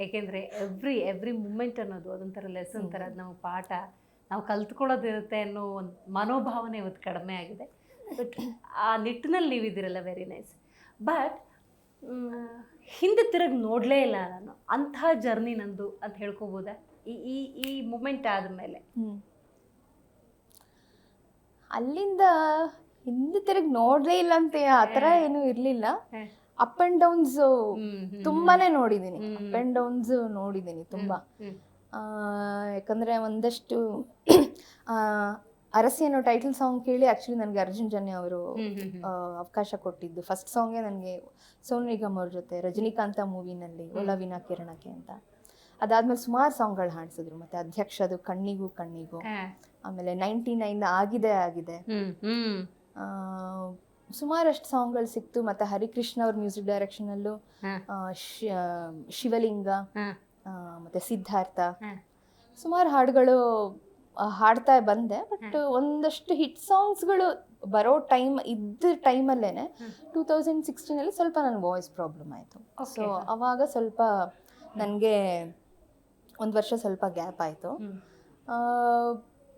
ಯಾಕೆಂದ್ರೆ ಎವ್ರಿ ಎವ್ರಿ ಮೂಮೆಂಟ್ ಅನ್ನೋದು ಅದೊಂಥರ ಲೆಸನ್ ಥರ ಅದು ನಾವು ಪಾಠ ನಾವು ಕಲ್ತ್ಕೊಳ್ಳೋದಿರುತ್ತೆ ಅನ್ನೋ ಒಂದು ಮನೋಭಾವನೆ ಇವತ್ತು ಕಡಿಮೆ ಆಗಿದೆ. ಬಟ್ ಆ ನಿಟ್ಟಿನಲ್ಲಿ ನೀವಿದ್ದೀರಲ್ಲ ವೆರಿ ನೈಸ್ ಬಟ್ ಹಿಂದೆ ತಿರುಗಿ ನೋಡಲೇ ಇಲ್ಲ ನಾನು. ಅಂತಹ ಜರ್ನಿ ನಂದು ಅಂತ ಹೇಳ್ಕೋಬೋದ? ಈ ಈ ಈ ಮೂಮೆಂಟ್ ಆದಮೇಲೆ. ಅಲ್ಲಿಂದ ಹಿಂದೆ ತಿರುಗಿ ನೋಡಲೇ ಇಲ್ಲ ಅಂತ ಆ ಥರ ಏನೂ ಇರಲಿಲ್ಲ. ಅಪ್ ಅಂಡ್ ಡೌನ್ಸ್ ತುಂಬಾನೇ ನೋಡಿದ್ದೀನಿ ಅಪ್ ಅಂಡ್ ಡೌನ್ಸ್ ನೋಡಿದ್ದೀನಿ ತುಂಬಾ. ಆ, ಯಾಕಂದ್ರೆ ಒಂದಷ್ಟು ಆ, ಅರಸಿ ಅನ್ನೋ ಟೈಟಲ್ ಸಾಂಗ್ ಕೇಳಿ ಆಕ್ಚುಲಿ ನನಗೆ ಅರ್ಜುನ್ ಜನ್ಯ ಅವರು ಅವಕಾಶ ಕೊಟ್ಟಿದ್ದು. ಫಸ್ಟ್ ಸಾಂಗೇ ನನಗೆ ಸೋನು ನಿಗಮ್ ಅವ್ರ ಜೊತೆ ರಜನಿಕಾಂತ ಮೂವಿನಲ್ಲಿ ಒಲವಿನ ಕಿರಣಕ್ಕೆ ಅಂತ. ಅದಾದ್ಮೇಲೆ ಸುಮಾರು ಸಾಂಗ್ಗಳು ಹಾಡಿಸಿದ್ರು. ಮತ್ತೆ ಅಧ್ಯಕ್ಷದು ಕಣ್ಣಿಗೂ ಕಣ್ಣಿಗೂ. ಆಮೇಲೆ ನೈಂಟಿ ನೈನ್ ಆಗಿದೆ ಆಗಿದೆ. ಸುಮಾರಷ್ಟು ಸಾಂಗ್ಗಳು ಸಿಕ್ತು. ಮತ್ತೆ ಹರಿಕೃಷ್ಣ ಅವ್ರ ಮ್ಯೂಸಿಕ್ ಡೈರೆಕ್ಷನ್ ಅಲ್ಲೂ ಶಿವಲಿಂಗ ಮತ್ತೆ ಸಿದ್ಧಾರ್ಥ. ಸುಮಾರು ಹಾಡುಗಳು ಹಾಡ್ತಾ ಬಂದೆ. ಬಟ್ ಒಂದಷ್ಟು ಹಿಟ್ ಸಾಂಗ್ಸ್ಗಳು ಬರೋ ಟೈಮ್ ಇದ್ದ ಟೈಮಲ್ಲೇನೆ ಟೂ ತೌಸಂಡ್ ಸಿಕ್ಸ್ಟೀನಲ್ಲಿ ಸ್ವಲ್ಪ ನನ್ನ ವಾಯ್ಸ್ ಪ್ರಾಬ್ಲಮ್ ಆಯಿತು. ಸೊ ಅವಾಗ ಸ್ವಲ್ಪ ನನಗೆ ಒಂದು ವರ್ಷ ಸ್ವಲ್ಪ ಗ್ಯಾಪ್ ಆಯಿತು.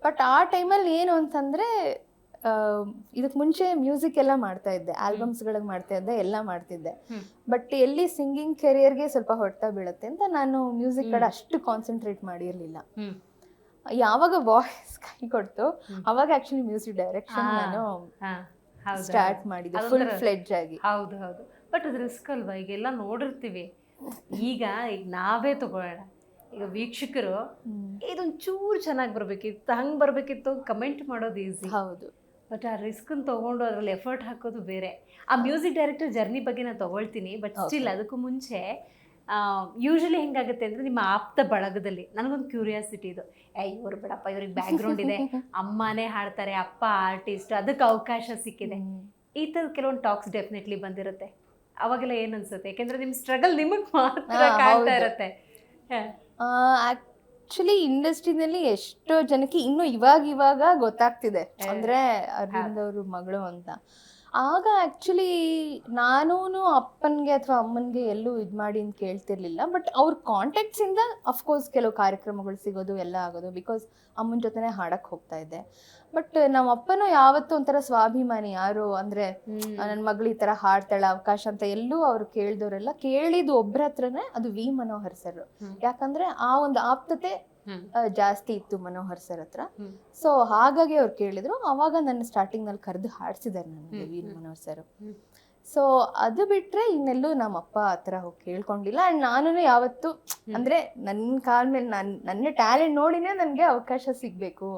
ಬಟ್ ಆ ಟೈಮಲ್ಲಿ ಏನು ಅಂತಂದರೆ ಇದಕ್ಕೆ ಮುಂಚೆ ಮ್ಯೂಸಿಕ್ ಎಲ್ಲ ಮಾಡ್ತಾ ಇದ್ದೆ. ಆಲ್ಬಮ್ಸ್ಗಳಿಗೆ ಮಾಡ್ತಾ ಇದ್ದೆ ಎಲ್ಲ ಮಾಡ್ತಿದ್ದೆ. ಬಟ್ ಎಲ್ಲಿ ಸಿಂಗಿಂಗ್ ಕೆರಿಯರ್ಗೆ ಸ್ವಲ್ಪ ಹೊಡ್ತಾ ಬೀಳುತ್ತೆ ಅಂತ ನಾನು ಮ್ಯೂಸಿಕ್ ಕಡೆ ಅಷ್ಟು ಕಾನ್ಸಂಟ್ರೇಟ್ ಮಾಡಿರಲಿಲ್ಲ. ಯಾವಾಗ ವಾಯ್ಸ್ ಕೈ ಕೊಡ್ತು ಅವಾಗ ಆಕ್ಚುಲಿ ಮ್ಯೂಸಿಕ್ ಡೈರೆಕ್ಷನ್ ನಾನು ಸ್ಟಾರ್ಟ್ ಮಾಡಿದ್ದೆ ಫುಲ್ ಫ್ಲೆಡ್ಜ್ ಆಗಿ. ಹೌದು ಹೌದು. ಬಟ್ ಅದು ರಿಸ್ಕ್ ಅಲ್ವಾ? ಈಗೆಲ್ಲ ನೋಡಿರ್ತೀವಿ. ಈಗ ಈಗ ನಾವೇ ತಗೊಳ್ಳೋಣ. ಈಗ ವೀಕ್ಷಕರು ಇದೊಂದು ಚೂರು ಚೆನ್ನಾಗಿ ಬರಬೇಕಿತ್ತು ಹಂಗೆ ಬರಬೇಕಿತ್ತು ಕಮೆಂಟ್ ಮಾಡೋದು ಈಸಿ ಹೌದು. ಬಟ್ ಆ ರಿಸ್ಕನ್ನು ತೊಗೊಂಡು ಅದರಲ್ಲಿ ಎಫರ್ಟ್ ಹಾಕೋದು ಬೇರೆ. ಆ ಮ್ಯೂಸಿಕ್ ಡೈರೆಕ್ಟರ್ ಜರ್ನಿ ಬಗ್ಗೆ ನಾನು ತೊಗೊಳ್ತೀನಿ ಬಟ್ ಸ್ಟಿಲ್ ಅದಕ್ಕೂ ಮುಂಚೆ ಯೂಶಲಿ ಹೆಂಗಾಗುತ್ತೆ ಅಂದರೆ ನಿಮ್ಮ ಆಪ್ತ ಬಳಗದಲ್ಲಿ ನನಗೊಂದು ಕ್ಯೂರಿಯಾಸಿಟಿ ಇದು. ಏ ಇವರು ಬಿಡಪ್ಪ ಇವ್ರಿಗೆ ಬ್ಯಾಕ್ಗ್ರೌಂಡ್ ಇದೆ. ಅಮ್ಮನೇ ಹಾಡ್ತಾರೆ ಅಪ್ಪ ಆರ್ಟಿಸ್ಟ್ ಅದಕ್ಕೆ ಅವಕಾಶ ಸಿಕ್ಕಿದೆ. ಈ ಥರದ ಕೆಲವೊಂದು ಟಾಕ್ಸ್ ಡೆಫಿನೆಟ್ಲಿ ಬಂದಿರುತ್ತೆ. ಅವಾಗೆಲ್ಲ ಏನು ಅನ್ಸುತ್ತೆ? ಯಾಕೆಂದ್ರೆ ನಿಮ್ಮ ಸ್ಟ್ರಗಲ್ ನಿಮಗೆ ಮಾತ್ರ ಕಾಣ್ತಾ ಇರುತ್ತೆ. ಆಕ್ಚುಲಿ ಇಂಡಸ್ಟ್ರಿನಲ್ಲಿ ಎಷ್ಟೋ ಜನಕ್ಕೆ ಇನ್ನು ಇವಾಗ ಇವಾಗ ಗೊತ್ತಾಗ್ತಿದೆ. ಅಂದ್ರೆ ಅರವಿಂದ್ ಅವ್ರ ಮಗಳು ಅಂತ. ಆಗ ಆಕ್ಚುಲಿ ನಾನೂ ಅಪ್ಪನಿಗೆ ಅಥವಾ ಅಮ್ಮನಿಗೆ ಎಲ್ಲೂ ಇದು ಮಾಡಿ ಅಂತ ಕೇಳ್ತಿರ್ಲಿಲ್ಲ. ಬಟ್ ಅವ್ರ ಕಾಂಟ್ಯಾಕ್ಟ್ಸಿಂದ ಅಫ್ಕೋರ್ಸ್ ಕೆಲವು ಕಾರ್ಯಕ್ರಮಗಳು ಸಿಗೋದು ಎಲ್ಲ ಆಗೋದು ಬಿಕಾಸ್ ಅಮ್ಮನ ಜೊತೆನೇ ಹಾಡಕ್ಕೆ ಹೋಗ್ತಾ ಇದ್ದೆ. ಬಟ್ ನಮ್ಮ ಅಪ್ಪನೂ ಯಾವತ್ತೂ ಒಂಥರ ಸ್ವಾಭಿಮಾನಿ. ಯಾರು ಅಂದ್ರೆ. ನನ್ನ ಮಗಳು ಈ ತರ ಹಾಡ್ತಾಳೆ ಅವಕಾಶ ಅಂತ ಎಲ್ಲೂ ಅವ್ರು ಕೇಳಿದವರೆಲ್ಲ ಕೇಳಿದ್ದು ಒಬ್ಬರ ಹತ್ರನೇ ಅದು ವಿ ಮನೋಹರ್ ಸರ್ ಯಾಕಂದರೆ ಆ ಒಂದು ಆಪ್ತತೆ ಜಾಸ್ತಿ ಇತ್ತು ಮನೋಹರ್ ಸರ್ ಹತ್ರ. ಸೊ ಹಾಗಾಗಿ ಅವ್ರು ಕೇಳಿದ್ರು. ಅವಾಗ ನನ್ನ ಸ್ಟಾರ್ಟಿಂಗ್ನಲ್ಲಿ ಕರೆದು ಹಾಡ್ಸಿದ್ದಾರೆ ನನಗೆ ವೀರ್ ಮನೋಹರ್ ಸರ್. ಸೊ ಅದು ಬಿಟ್ರೆ ಇನ್ನೆಲ್ಲೂ ನಮ್ಮ ಅಪ್ಪ ಹತ್ರ ಹೋಗಿ ಕೇಳ್ಕೊಂಡಿಲ್ಲ. ಅಂಡ್ ನಾನು ಯಾವತ್ತು ಅಂದ್ರೆ ನನ್ನ ಕಾಲ್ ಮೇಲೆ ನನ್ ನನ್ನ ಟ್ಯಾಲೆಂಟ್ ನೋಡಿನೇ ನನ್ಗೆ ಅವಕಾಶ ಸಿಗ್ಬೇಕು.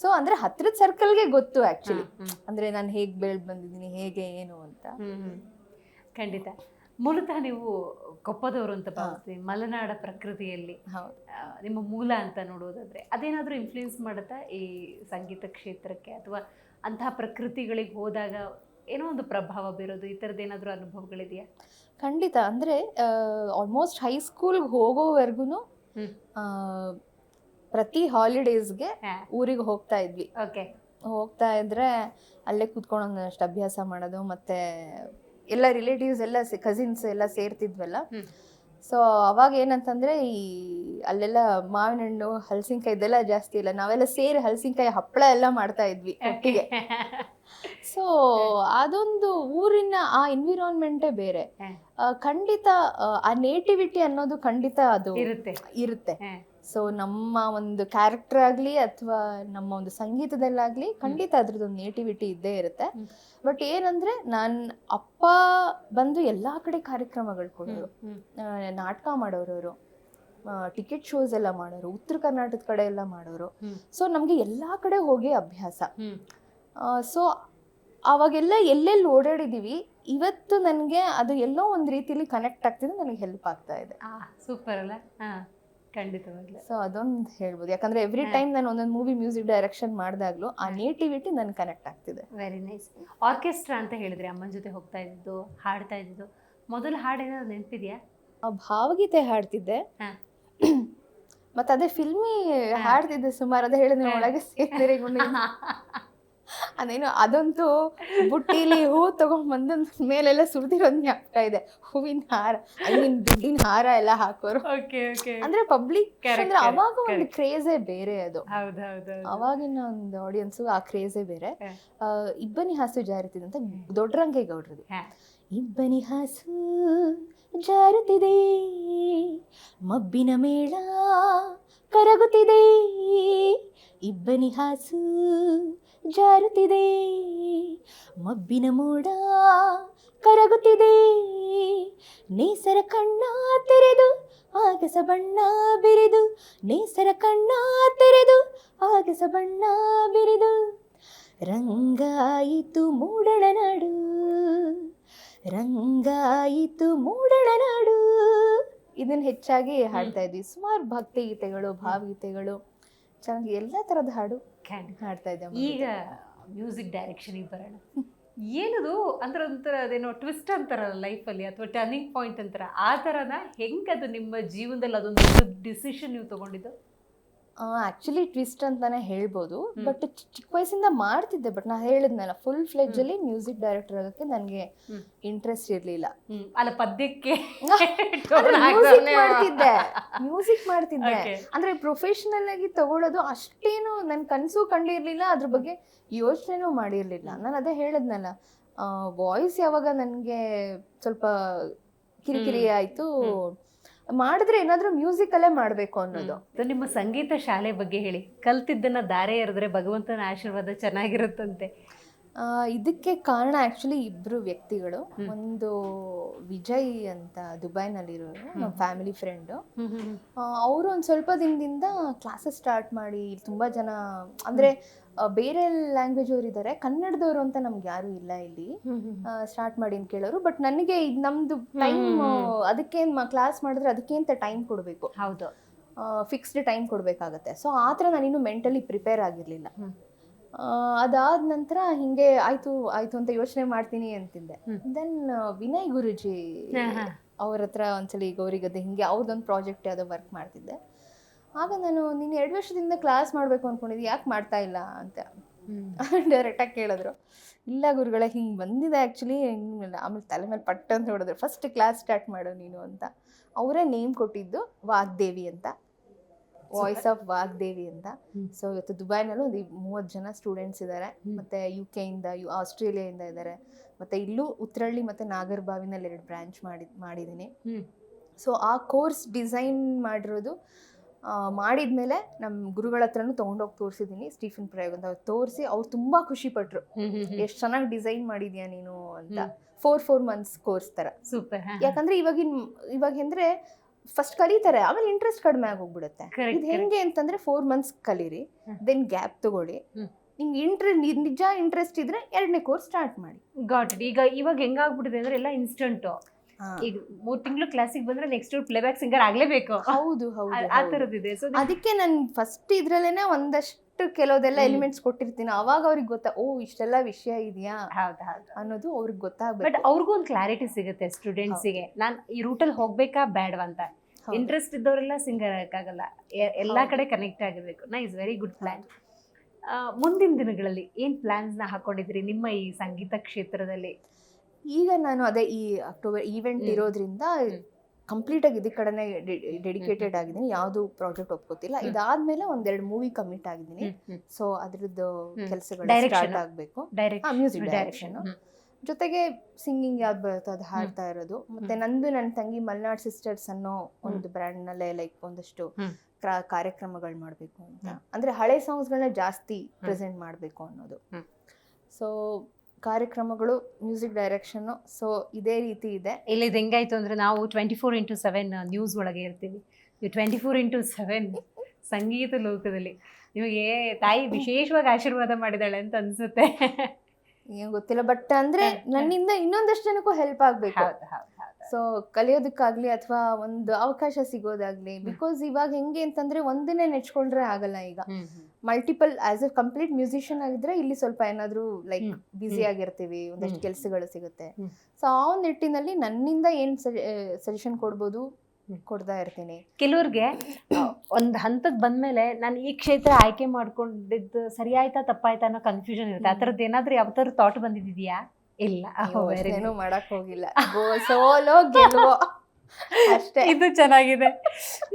ಸೊ ಅಂದ್ರೆ ಹತ್ರದ ಸರ್ಕಲ್ಗೆ ಗೊತ್ತು ಆಕ್ಚುಲಿ. ಅಂದ್ರೆ ನಾನು ಹೇಗ್ ಬೆಳ್ ಬಂದಿದ್ದೀನಿ ಹೇಗೆ ಏನು ಅಂತ. ಖಂಡಿತ. ಮೂಲತಃ ನೀವು ಕೊಪ್ಪದವರು ಅಂತ ಭಾವಿಸ್ತೀನಿ ಮಲೆನಾಡ ಪ್ರಕೃತಿಯಲ್ಲಿ. ಹೌದು. ನಿಮ್ಮ ಮೂಲ ಅಂತ ನೋಡೋದಾದ್ರೆ ಅದೇನಾದರೂ ಇನ್ಫ್ಲೂಯೆನ್ಸ್ ಮಾಡುತ್ತಾ ಈ ಸಂಗೀತ ಕ್ಷೇತ್ರಕ್ಕೆ? ಅಥವಾ ಅಂತಹ ಪ್ರಕೃತಿಗಳಿಗೆ ಹೋದಾಗ ಏನೋ ಒಂದು ಪ್ರಭಾವ ಬೀರೋದು ಈ ಥರದ್ದು ಏನಾದರೂ ಅನುಭವಗಳಿದೆಯಾ? ಖಂಡಿತ. ಅಂದರೆ ಆಲ್ಮೋಸ್ಟ್ ಹೈಸ್ಕೂಲ್ಗೆ ಹೋಗೋವರೆಗೂ. ಪ್ರತಿ ಹಾಲಿಡೇಸ್ಗೆ. ಊರಿಗೆ ಹೋಗ್ತಾ ಇದ್ವಿ. ಓಕೆ. ಹೋಗ್ತಾ ಇದ್ರೆ ಅಲ್ಲೇ ಕೂತ್ಕೊಂಡು ಒಂದಷ್ಟು ಅಭ್ಯಾಸ ಮಾಡೋದು ಮತ್ತೆ ಎಲ್ಲ ರಿಲೇಟಿವ್ಸ್ ಎಲ್ಲ ಕಸಿನ್ಸ್ ಎಲ್ಲ ಸೇರ್ತಿದ್ವಲ್ಲ. ಸೊ ಅವಾಗ ಏನಂತಂದ್ರೆ ಈ ಅಲ್ಲೆಲ್ಲ ಮಾವಿನ ಹಣ್ಣು ಹಲಸಿನ್ಕಾಯಿ ಇದೆಲ್ಲ ಜಾಸ್ತಿ ಇಲ್ಲ. ನಾವೆಲ್ಲ ಸೇರಿ ಹಲಸಿನ್ಕಾಯಿ ಹಪ್ಪಳ ಎಲ್ಲ ಮಾಡ್ತಾ ಇದ್ವಿ ಒಟ್ಟಿಗೆ. ಸೊ ಅದೊಂದು ಊರಿನ ಆ ಎನ್ವಿರಾನ್ಮೆಂಟೇ ಬೇರೆ. ಖಂಡಿತ ಆ, ನೇಟಿವಿಟಿ ಅನ್ನೋದು ಖಂಡಿತ ಅದು ಇರುತ್ತೆ. ಇರುತ್ತೆ. ಸೊ ನಮ್ಮ ಒಂದು ಕ್ಯಾರೆಕ್ಟರ್ ಆಗಲಿ ಅಥವಾ ನಮ್ಮ ಒಂದು ಸಂಗೀತದಲ್ಲಾಗಲಿ ಖಂಡಿತ ಅದ್ರದ್ದೊಂದು ನೇಟಿವಿಟಿ ಇದ್ದೇ ಇರುತ್ತೆ. ಬಟ್ ಏನಂದ್ರೆ ನನ್ನ ಅಪ್ಪ ಬಂದು ಎಲ್ಲಾ ಕಡೆ ಕಾರ್ಯಕ್ರಮಗಳು ಕೊಡೋರು. ನಾಟಕ ಮಾಡೋರವರು ಟಿಕೆಟ್ ಶೋಸ್ ಎಲ್ಲ ಮಾಡೋರು ಉತ್ತರ ಕರ್ನಾಟಕದ ಕಡೆ ಎಲ್ಲ ಮಾಡೋರು. ಸೊ ನಮಗೆ ಎಲ್ಲಾ ಕಡೆ ಹೋಗಿ ಅಭ್ಯಾಸ. ಸೊ ಅವಾಗೆಲ್ಲ ಎಲ್ಲೆಲ್ಲಿ ಓಡಾಡಿದೀವಿ ಇವತ್ತು ನನಗೆ ಅದು ಎಲ್ಲೋ ಒಂದು ರೀತಿಲಿ ಕನೆಕ್ಟ್ ಆಗ್ತಿದೆ ನನಗೆ ಹೆಲ್ಪ್ ಆಗ್ತಾ ಇದೆ. ಸೂಪರ್ ಅಲ್ಲ? ಖಂಡಿತವಾಗ್ಲೂ. ಸೊ ಅದೊಂದು ಹೇಳ್ಬೋದು. ಯಾಕಂದ್ರೆ ಎವ್ರಿ ಟೈಮ್ ನಾನು ಒಂದೊಂದು ಮೂವಿ ಮ್ಯೂಸಿಕ್ ಡೈರೆಕ್ಷನ್ ಮಾಡಿದಾಗ್ಲೂ ಆ ನೇಟಿವಿಟಿ ನನ್ ಕನೆಕ್ಟ್ ಆಗ್ತಿದೆ. ವೆರಿ ನೈಸ್ ಆರ್ಕೆಸ್ಟ್ರಾ ಅಂತ ಹೇಳಿದ್ರೆ ಅಮ್ಮನ ಜೊತೆ ಹೋಗ್ತಾ ಇದ್ದು ಹಾಡ್ತಾ ಇದ್ದು ಮೊದಲು ಹಾಡು ಏನಾದ್ರು ನೆನಪಿದೆಯಾ? ಆ ಭಾವಗೀತೆ ಹಾಡ್ತಿದ್ದೆ. ಮತ್ತೆ ಅದೇ ಫಿಲ್ಮಿ ಹಾಡ್ತಿದ್ದೆ ಸುಮಾರು ಅದೇ ಹೇಳಿದ್ರೆ ಒಳಗೆ ಸೇರಿಕೊಂಡು ಅದೇನು ಅದಂತೂ ಬುಟ್ಟಿಲಿ ಹೂ ತಗೊಂಡ್ ಬಂದು ಮೇಲೆಲ್ಲ ಸುರಿದಿರೋದ್ ಜ್ಞಾಪಕ ಇದೆ. ಹೂವಿನ ಹಾರ ಐ ಮೀನ್ ದುಡ್ಡಿನ ಹಾರ ಎಲ್ಲ ಹಾಕೋರು. ಅಂದ್ರೆ ಪಬ್ಲಿಕ್ ಅಂದ್ರೆ ಅವಾಗ ಒಂದು. ಕ್ರೇಜೇ ಬೇರೆ ಅದು. ಅವಾಗಿನ ಒಂದು ಆಡಿಯನ್ಸ್ ಆ ಕ್ರೇಜೇ ಬೇರೆ. ಇಬ್ಬನಿ ಹಾಸು ಜಾರುತ್ತಿದೆ ಅಂತ ದೊಡ್ಡರಂಗೇಗೌಡ್ರದು ಹಾ. ಇಬ್ಬನಿ ಹಾಸು ಜಾರುತ್ತಿದೆ ಮಬ್ಬಿನ ಮೇಳ ಕರಗುತ್ತಿದೆ. ಇಬ್ಬನಿ ಹಾಸು ಜಾರುತ್ತಿದೆ. ಮಬ್ಬಿನ ಮೋಡ ಕರಗುತ್ತಿದೆ. ನೇಸರ ಕಣ್ಣ ತೆರೆದು ಆಗಸ ಬಣ್ಣ ಬಿರಿದು, ನೇಸರ ಕಣ್ಣ ತೆರೆದು ಆಗಸ ಬಣ್ಣ ಬಿರಿದು. ರಂಗಾಯಿತು ಮೂಡಣ ನಾಡು, ರಂಗಾಯಿತು ಮೂಡಣ ನಾಡು. ಇದನ್ನು ಹೆಚ್ಚಾಗಿ ಹಾಡ್ತಾ ಇದ್ವಿ. ಸುಮಾರು ಭಕ್ತಿ ಗೀತೆಗಳು, ಭಾವಗೀತೆಗಳು, ಚೆನ್ನಾಗಿ ಎಲ್ಲ ಥರದ ಹಾಡು. ಹಾಡ್ತಾ ಇದ್ದೆ ಈಗ ಮ್ಯೂಸಿಕ್ ಡೈರೆಕ್ಷನಿಗೆ ಬರೋಣ. ಏನದು? ಅಂದ್ರೆ ಒಂಥರ ಅದೇನೋ ಟ್ವಿಸ್ಟ್ ಅಂತಾರಲ್ಲ ಲೈಫಲ್ಲಿ ಅಥವಾ ಟರ್ನಿಂಗ್ ಪಾಯಿಂಟ್ ಅಂತಾರ. ಆ ಥರನ ಅದು ನಿಮ್ಮ ಜೀವನದಲ್ಲಿ ಅದೊಂದು ಡಿಸಿಷನ್ ನೀವು ತಗೊಂಡಿದ್ದು? ಆಕ್ಚುಲಿ ಟ್ವಿಸ್ಟ್ ಅಂತಾನೆ ಹೇಳ್ಬೋದು ಬಟ್ ಚಿಕ್ಕ ವಯಸ್ಸಿಂದ ಮಾಡ್ತಿದ್ದೆ ಬಟ್ ನಾ ಹೇಳಿದ್ನಲ್ಲ ಫುಲ್ ಫ್ಲೆಜ್ ಅಲ್ಲಿ ಮ್ಯೂಸಿಕ್ ಡೈರೆಕ್ಟರ್ ಆಗಕ್ಕೆ ನನಗೆ. ಇಂಟ್ರೆಸ್ಟ್ ಇರಲಿಲ್ಲ. ಅಲ್ಲ ಪದ್ಯಕ್ಕೆ ಮ್ಯೂಸಿಕ್ ಮಾಡ್ತಿದ್ದೆ ಮ್ಯೂಸಿಕ್ ಮಾಡ್ತಿದ್ದೆ. ಅಂದ್ರೆ ಪ್ರೊಫೆಷನಲ್ ಆಗಿ ತಗೊಳ್ಳೋದು ಅಷ್ಟೇನು ನನ್ ಕನಸು ಕಂಡಿರ್ಲಿಲ್ಲ ಅದ್ರ ಬಗ್ಗೆ ಯೋಚನೆನೂ ಮಾಡಿರ್ಲಿಲ್ಲ. ನಾನು ಅದೇ ಹೇಳಿದ್ನಲ್ಲ ವಾಯ್ಸ್ ಯಾವಾಗ ನನಗೆ ಸ್ವಲ್ಪ ಕಿರಿಕಿರಿ. ಆಯ್ತು ಮಾಡಿದ್ರೆ ಏನಾದ್ರೂ ಮ್ಯೂಸಿಕ್ ಅಲ್ಲೇ ಮಾಡ್ಬೇಕು ಅನ್ನೋದು. ನಿಮ್ಮ ಸಂಗೀತ ಶಾಲೆ ಬಗ್ಗೆ ಹೇಳಿ. ಕಲ್ತಿದ್ದನ್ನ ದಾರೆ ಎರೆದ್ರೆ ಭಗವಂತನ ಆಶೀರ್ವಾದ ಚೆನ್ನಾಗಿರುತ್ತಂತೆ. ಇದಕ್ಕೆ ಕಾರಣ ಆಕ್ಚುಲಿ ಇಬ್ರು ವ್ಯಕ್ತಿಗಳು. ಒಂದು ವಿಜಯ್ ಅಂತ ದುಬೈನಲ್ಲಿರೋರು ನಮ್ಮ ಫ್ಯಾಮಿಲಿ ಫ್ರೆಂಡು ಅವರು ಒಂದು ಸ್ವಲ್ಪ ದಿನದಿಂದ ಕ್ಲಾಸಸ್ ಸ್ಟಾರ್ಟ್ ಮಾಡಿ ತುಂಬ ಜನ ಅಂದರೆ ಬೇರೆ ಲ್ಯಾಂಗ್ವೇಜ್ ಅವ್ರು ಇದ್ದಾರೆ ಕನ್ನಡದವರು ಅಂತ ನಮ್ಗೆ ಯಾರು ಇಲ್ಲ ಇಲ್ಲಿ. ಸ್ಟಾರ್ಟ್ ಮಾಡಿ ಅಂತ ಕೇಳೋರು. ಬಟ್ ನನಗೆ ಇದು ನಮ್ಮದು ಟೈಮ್. ಅದಕ್ಕೆ ಕ್ಲಾಸ್ ಮಾಡಿದ್ರೆ ಅದಕ್ಕೆ ಅಂತ ಟೈಮ್ ಕೊಡಬೇಕು. ಹೌದು. ಫಿಕ್ಸ್ಡ್ ಟೈಮ್ ಕೊಡಬೇಕಾಗತ್ತೆ. ಸೊ ಆ ಥರ ನಾನಿನ್ನು ಮೆಂಟಲಿ ಪ್ರಿಪೇರ್ ಆಗಿರಲಿಲ್ಲ. ಅದಾದ ನಂತರ ಹಿಂಗೆ ಆಯ್ತು ಆಯ್ತು ಅಂತ ಯೋಚನೆ ಮಾಡ್ತೀನಿ ಅಂತಿದ್ದೆ. ದೆನ್ ವಿನಯ್ ಗುರುಜಿ. ಅವ್ರ ಹತ್ರ ಒಂದ್ಸಲಿ ಗೌರಿಗದ್ದೆ ಹಿಂಗೆ ಅವ್ರದ್ದೊಂದು ಪ್ರಾಜೆಕ್ಟ್ ಯಾವುದೋ ವರ್ಕ್ ಮಾಡ್ತಿದ್ದೆ. ಆಗ ನಾನು ನೀನು ಎರಡು ವರ್ಷದಿಂದ ಕ್ಲಾಸ್ ಮಾಡಬೇಕು ಅನ್ಕೊಂಡಿದ್ದೆ ಯಾಕೆ ಮಾಡ್ತಾ ಇಲ್ಲ ಅಂತ. ಡೈರೆಕ್ಟಾಗಿ ಕೇಳಿದ್ರು. ಇಲ್ಲ ಗುರುಗಳೇ ಹಿಂಗೆ ಬಂದಿದೆ ಆ್ಯಕ್ಚುಲಿ ಆಮೇಲೆ ತಲೆ ಮೇಲೆ ಪಟ್ಟಂತ ಹೊಡೆದ್ರು. ಫಸ್ಟ್ ಕ್ಲಾಸ್ ಸ್ಟಾರ್ಟ್ ಮಾಡು ನೀನು ಅಂತ. ಅವರೇ ನೇಮ್ ಕೊಟ್ಟಿದ್ದು ವಾಗ್ದೇವಿ ಅಂತ. ವಾಯ್ಸ್ ಆಫ್ ವಾಗ್ದೇವಿ ಅಂತ. ಸೊ ಇವತ್ತು ದುಬೈನಲ್ಲೂ ಒಂದು ಮೂವತ್ತು ಜನ ಸ್ಟೂಡೆಂಟ್ಸ್ ಇದ್ದಾರೆ ಮತ್ತೆ ಯು ಯು ಇಂದ ಯು ಆಸ್ಟ್ರೇಲಿಯಾಯಿಂದ ಇದ್ದಾರೆ ಮತ್ತೆ ಇಲ್ಲೂ ಉತ್ತರಳ್ಳಿ ಮತ್ತೆ ನಾಗರ್ಬಾವಿನಲ್ಲಿ ಎರಡು ಬ್ರಾಂಚ್ ಮಾಡಿ ಮಾಡಿದ್ದೀನಿ. ಸೊ ಆ ಕೋರ್ಸ್ ಡಿಸೈನ್ ಮಾಡಿರೋದು ಮಾಡಿದ್ಮೇಲೆ ನಮ್ಮ ಗುರುಗಳ ಹತ್ರನೂ ತೊಗೊಂಡೋಗಿ ತೋರಿಸಿದ್ದೀನಿ ಸ್ಟೀಫನ್ ಪ್ರಯೋಗ್ ಅಂತ. ಅವ್ರು ತೋರಿಸಿ ಅವ್ರು ತುಂಬ ಖುಷಿ ಪಟ್ರು. ಎಷ್ಟು ಚೆನ್ನಾಗಿ ಡಿಸೈನ್ ಮಾಡಿದ್ಯಾ ನೀನು ಅಂತ. ಫೋರ್ ಫೋರ್ ಮಂತ್ಸ್ ಕೋರ್ಸ್ ಥರ ಸೂಪರ್ ಯಾಕಂದ್ರೆ ಇವಾಗಿನ ಇವಾಗ ಅಂದ್ರೆ ಫಸ್ಟ್ ಕಲಿತಾರೆ ಆಮೇಲೆ ಇಂಟ್ರೆಸ್ಟ್ ಕಡಿಮೆ ಆಗೋಗ್ಬಿಡುತ್ತೆ. ಇದು ಹೆಂಗೆ ಅಂತಂದ್ರೆ ಫೋರ್ ಮಂತ್ಸ್ ಕಲೀರಿ. ದೆನ್ ಗ್ಯಾಪ್ ತಗೊಳ್ಳಿ. ನಿಮ್ಗೆ ಇಂಟ್ರೆ ನಿಜ ಇಂಟ್ರೆಸ್ಟ್ ಇದ್ರೆ ಎರಡನೇ ಕೋರ್ಸ್ ಸ್ಟಾರ್ಟ್ ಮಾಡಿ. ಗಾಟ್ ಇಟ್ ಈಗ ಇವಾಗ ಹೆಂಗಾಗ್ಬಿಟ್ಟಿದೆ ಅಂದ್ರೆ ಎಲ್ಲ ಇನ್ಸ್ಟಂಟ್ ಈಗ ಮೂರ್ ತಿಂಗಳು ಕ್ಲಾಸಿಗೆ ಬಂದ್ರೆ ನೆಕ್ಸ್ಟ್ ಪ್ಲೇಬ್ಯಾಕ್ ಸಿಂಗರ್ ಆಗ್ಲೇಬೇಕು. ಹೌದು ಹೌದು ಆ. ಇದೆ ಸೊ ಅದಕ್ಕೆ ನಾನು ಫಸ್ಟ್ ಇದ್ರಲ್ಲೇನೆ ಒಂದಷ್ಟು ಕೆಲವುದೆಲ್ಲ ಕೆಲವೆಲ್ಲ ಎಲಿಮೆಂಟ್ಸ್ ಕೊಟ್ಟಿರ್ತೀನಿ. ಅವಾಗ ಅವ್ರಿಗೆ ಗೊತ್ತಾ ಓ ಇಷ್ಟೆಲ್ಲ ವಿಷಯ ಇದೆಯಾ? ಹೌದು ಹೌದು ಅನ್ನೋದು ಅವ್ರಿಗೆ ಬಟ್ ಗೊತ್ತಾಗ್ಬೇಕು ಅವ್ರಿಗೂ ಒಂದು ಕ್ಲಾರಿಟಿ ಸಿಗುತ್ತೆ ಸ್ಟೂಡೆಂಟ್ಸಿಗೆ ನಾನು ಈ ರೂಟಲ್ಲಿ ಹೋಗ್ಬೇಕಾ? ಬೇಡವಾ ಅಂತ. ಇಂಟ್ರೆಸ್ಟ್ ಇದ್ದವರೆಲ್ಲ ಸಿಂಗರ್ ಆಗಕ್ಕಾಗಲ್ಲ. ಎಲ್ಲಾ ಕಡೆ ಕನೆಕ್ಟ್ ಆಗಿರ್ಬೇಕು ನೈಸ್ ವೆರಿ ಗುಡ್ ಪ್ಲ್ಯಾನ್ ಮುಂದಿನ ದಿನಗಳಲ್ಲಿ ಏನ್ ಪ್ಲಾನ್ಸ್ನ ಹಾಕೊಂಡಿದ್ರಿ ನಿಮ್ಮ ಈ ಸಂಗೀತ ಕ್ಷೇತ್ರದಲ್ಲಿ? ಈಗ ನಾನು ಅದೇ ಈ ಅಕ್ಟೋಬರ್ ಈವೆಂಟ್. ಇರೋದ್ರಿಂದ ಕಂಪ್ಲೀಟ್ ಆಗಿ ಇದಕ್ಕೆ ಕಡೆನೆ ಡೆಡಿಕೇಟೆಡ್ ಆಗಿದ್ದೀನಿ. ಯಾವುದು ಪ್ರಾಜೆಕ್ಟ್ ಒಪ್ಕೋತಿಲ್ಲ. ಇದಾದ್ಮೇಲೆ ಒಂದೆರಡು ಮೂವಿ ಕಮಿಟ್ ಆಗಿದ್ದೀನಿ. ಸೊ ಅದ್ರದ್ದು. ಕೆಲಸಗಳು ಸ್ಟಾರ್ಟ್ ಆಗಬೇಕು. ಮ್ಯೂಸಿಕ್ ಡೈರೆಕ್ಷನ್ ಜೊತೆಗೆ ಸಿಂಗಿಂಗ್ ಯಾವ್ದು ಬರುತ್ತೋ ಅದು ಹಾಡ್ತಾ ಇರೋದು. ಮತ್ತೆ. ನಂದು ನನ್ನ ತಂಗಿ ಮಲ್ನಾಡ್ ಸಿಸ್ಟರ್ಸ್ ಅನ್ನೋ ಒಂದು ಬ್ರ್ಯಾಂಡ್ ನಲ್ಲೇ ಲೈಕ್ ಒಂದಷ್ಟು ಕಾರ್ಯಕ್ರಮಗಳು ಮಾಡಬೇಕು ಅಂತ. ಅಂದ್ರೆ ಹಳೆ ಸಾಂಗ್ಸ್ಗಳನ್ನ ಜಾಸ್ತಿ ಪ್ರೆಸೆಂಟ್ ಮಾಡಬೇಕು ಅನ್ನೋದು. ಸೊ ಕಾರ್ಯಕ್ರಮಗಳು ಮ್ಯೂಸಿಕ್ ಡೈರೆಕ್ಷನ್ ಸೊ ಇದೇ ರೀತಿ ಇದೆ. ಇಲ್ಲಿ ಇದು ಹೆಂಗಾಯ್ತು ಅಂದ್ರೆ ನಾವು twenty four into seven news ಒಳಗೆ ಇರ್ತೀವಿ. ನೀವು ಟ್ವೆಂಟಿ ಫೋರ್ ಇಂಟು ಸೆವೆನ್ ಸಂಗೀತ ಲೋಕದಲ್ಲಿ. ನಿಮಗೆ ತಾಯಿ ವಿಶೇಷವಾಗಿ ಆಶೀರ್ವಾದ ಮಾಡಿದಾಳೆ ಅಂತ ಅನ್ಸುತ್ತೆ. ಏನ್ ಗೊತ್ತಿಲ್ಲ ಬಟ್ ಅಂದ್ರೆ ನನ್ನಿಂದ ಇನ್ನೊಂದಷ್ಟು ಜನಕ್ಕೂ ಹೆಲ್ಪ್ ಆಗ್ಬೇಕು. ಸೊ ಕಲಿಯೋದಕ್ಕಾಗ್ಲಿ ಅಥವಾ ಒಂದು ಅವಕಾಶ ಸಿಗೋದಾಗ್ಲಿ ಬಿಕಾಸ್ ಇವಾಗ ಹೆಂಗೆ ಅಂತಂದ್ರೆ ಒಂದನ್ನೇ ನೆಚ್ಕೊಂಡ್ರೆ ಆಗಲ್ಲ ಈಗ. Multiple as a complete musician ಆಗಿದ್ರೆ ಇಲ್ಲಿ ಸ್ವಲ್ಪ ಏನಾದ್ರೂ ಲೈಕ್. ಬ್ಯುಸಿ ಆಗಿರ್ತೀವಿ ಒಂದಷ್ಟು. ಕೆಲಸಗಳು ಸಿಗುತ್ತೆ. ಸೊ ಆ ಒಂದು ನಿಟ್ಟಿನಲ್ಲಿ ನನ್ನಿಂದ ಏನು ಸಜೆಷನ್ ಕೊಡ್ಬೋದು ಕೊಡ್ತಾ ಇರ್ತೀನಿ. ಕೆಲವ್ರಿಗೆ ಒಂದು ಹಂತಕ್ಕೆ ಬಂದ್ಮೇಲೆ ನಾನು ಈ ಕ್ಷೇತ್ರ ಆಯ್ಕೆ ಮಾಡ್ಕೊಂಡಿದ್ದು ಸರಿ ಆಯ್ತಾ ತಪ್ಪಾಯ್ತಾ ಅನ್ನೋ ಕನ್ಫ್ಯೂಷನ್ ಇರುತ್ತೆ. ಆ ಥರದ್ದು ಏನಾದ್ರೂ ಯಾವ ಥರ ಥಾಟ್ ಬಂದಿದೆಯಾ ಇಲ್ಲ ಏನೂ ಮಾಡಕ್ ಹೋಗಿಲ್ಲ. ಸೋಲೋ ಗೆಲುವೋ. ಅಷ್ಟೇ. ಇದು ಚೆನ್ನಾಗಿದೆ.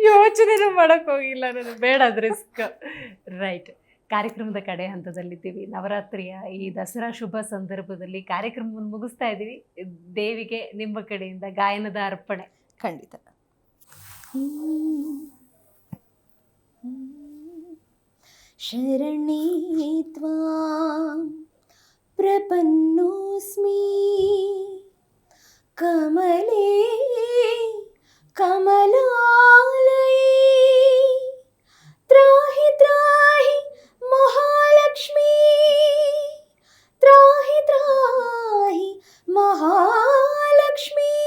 ಯೋಚನೆನೂ ಮಾಡಕ್ ಹೋಗಿಲ್ಲ ನಾನು. ಬೇಡ ರಿಸ್ಕ್ ರೈಟ್ ಕಾರ್ಯಕ್ರಮದ ಕಡೆ ಹಂತದಲ್ಲಿದ್ದೀವಿ. ನವರಾತ್ರಿಯ ಈ ದಸರಾ ಶುಭ ಸಂದರ್ಭದಲ್ಲಿ ಕಾರ್ಯಕ್ರಮವನ್ನು ಮುಗಿಸ್ತಾ ಇದ್ದೀವಿ. ದೇವಿಗೆ ನಿಮ್ಮ ಕಡೆಯಿಂದ ಗಾಯನದ ಅರ್ಪಣೆ. ಖಂಡಿತ. ಶರಣಿ ಪ್ರಪನ್ನೋಸ್ಮೀ ಪ್ರಪನ್ನೋಸ್ಮಿ. कमले कमलालये। त्राहि त्राहि महालक्ष्मी त्राहि त्राहि महालक्ष्मी।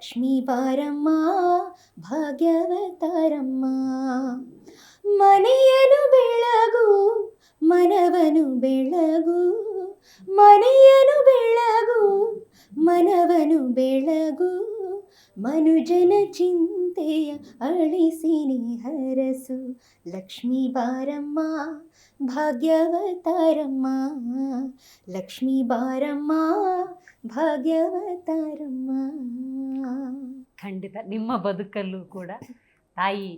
ಲಕ್ಷ್ಮೀ ಬಾರಮ್ಮ ಭಾಗ್ಯವತಾರಮ್ಮ. ಮನೆಯನು ಬೆಳಗು ಮನವನು ಬೆಳಗು ಮನುಜನ ಚಿಂತೆಯ ಅಳಿಸಿನಿ ಹರಸು ಲಕ್ಷ್ಮೀ ಬಾರಮ್ಮ ಭಾಗ್ಯವತಾರಮ್ಮ ಲಕ್ಷ್ಮೀ ಬಾರಮ್ಮ ಭಾಗ್ಯವತಾರಮ್ಮ ಖಂಡಿತ ನಿಮ್ಮ ಬದುಕಲ್ಲೂ ಕೂಡ ತಾಯಿ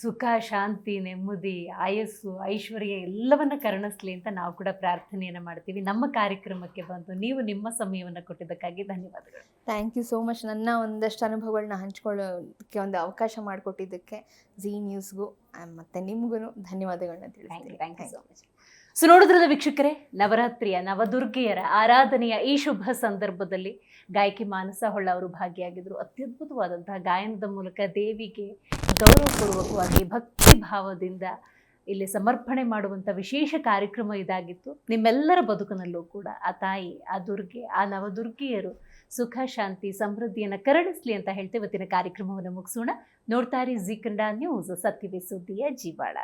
ಸುಖ ಶಾಂತಿ ನೆಮ್ಮದಿ ಆಯಸ್ಸು ಐಶ್ವರ್ಯ ಎಲ್ಲವನ್ನ ಕರುಣಿಸ್ಲಿ ಅಂತ ನಾವು ಕೂಡ ಪ್ರಾರ್ಥನೆಯನ್ನು ಮಾಡ್ತೀವಿ. ನಮ್ಮ ಕಾರ್ಯಕ್ರಮಕ್ಕೆ ಬಂದು ನೀವು ನಿಮ್ಮ ಸಮಯವನ್ನು ಕೊಟ್ಟಿದ್ದಕ್ಕಾಗಿ ಧನ್ಯವಾದಗಳು. ಥ್ಯಾಂಕ್ ಯು ಸೋ ಮಚ್ ನನ್ನ ಒಂದಷ್ಟು ಅನುಭವಗಳನ್ನ ಹಂಚ್ಕೊಳ್ಳೋದಕ್ಕೆ ಒಂದು ಅವಕಾಶ ಮಾಡಿಕೊಟ್ಟಿದ್ದಕ್ಕೆ ಜಿ ನ್ಯೂಸ್ಗೂ ಮತ್ತು ನಿಮಗೂ ಧನ್ಯವಾದಗಳನ್ನ ತಿಳಿಸ್ತೀನಿ. Thank you so much so ನೋಡಿದ್ರಲ್ಲ ವೀಕ್ಷಕರೇ, ನವರಾತ್ರಿಯ ನವದುರ್ಗೆಯರ ಆರಾಧನೆಯ ಈ ಶುಭ ಸಂದರ್ಭದಲ್ಲಿ ಗಾಯಕಿ ಮಾನಸ ಹೊಳ್ಳ ಅವರು ಭಾಗಿಯಾಗಿದ್ದರು ಅತ್ಯದ್ಭುತವಾದಂತಹ ಗಾಯನದ ಮೂಲಕ ದೇವಿಗೆ ಗೌರವಪೂರ್ವಕವಾಗಿ ಭಕ್ತಿ ಭಾವದಿಂದ ಇಲ್ಲಿ ಸಮರ್ಪಣೆ ಮಾಡುವಂಥ ವಿಶೇಷ ಕಾರ್ಯಕ್ರಮ ಇದಾಗಿತ್ತು. ನಿಮ್ಮೆಲ್ಲರ ಬದುಕಿನಲ್ಲೂ ಕೂಡ ಆ ತಾಯಿ, ಆ ದುರ್ಗೆ, ಆ ನವದುರ್ಗೆಯರು ಸುಖ, ಶಾಂತಿ, ಸಮೃದ್ಧಿಯನ್ನು ಕರುಣಿಸಲಿ ಅಂತ ಹೇಳ್ತೇವೆ ಇವತ್ತಿನ ಕಾರ್ಯಕ್ರಮವನ್ನು ಮುಗಿಸೋಣ. ನೋಡ್ತಾರೆ ಜಿ ಕನ್ನಡ ನ್ಯೂಸ್ ಸತ್ಯವೇ ಸುದ್ದಿಯ ಜೀವಾಳ.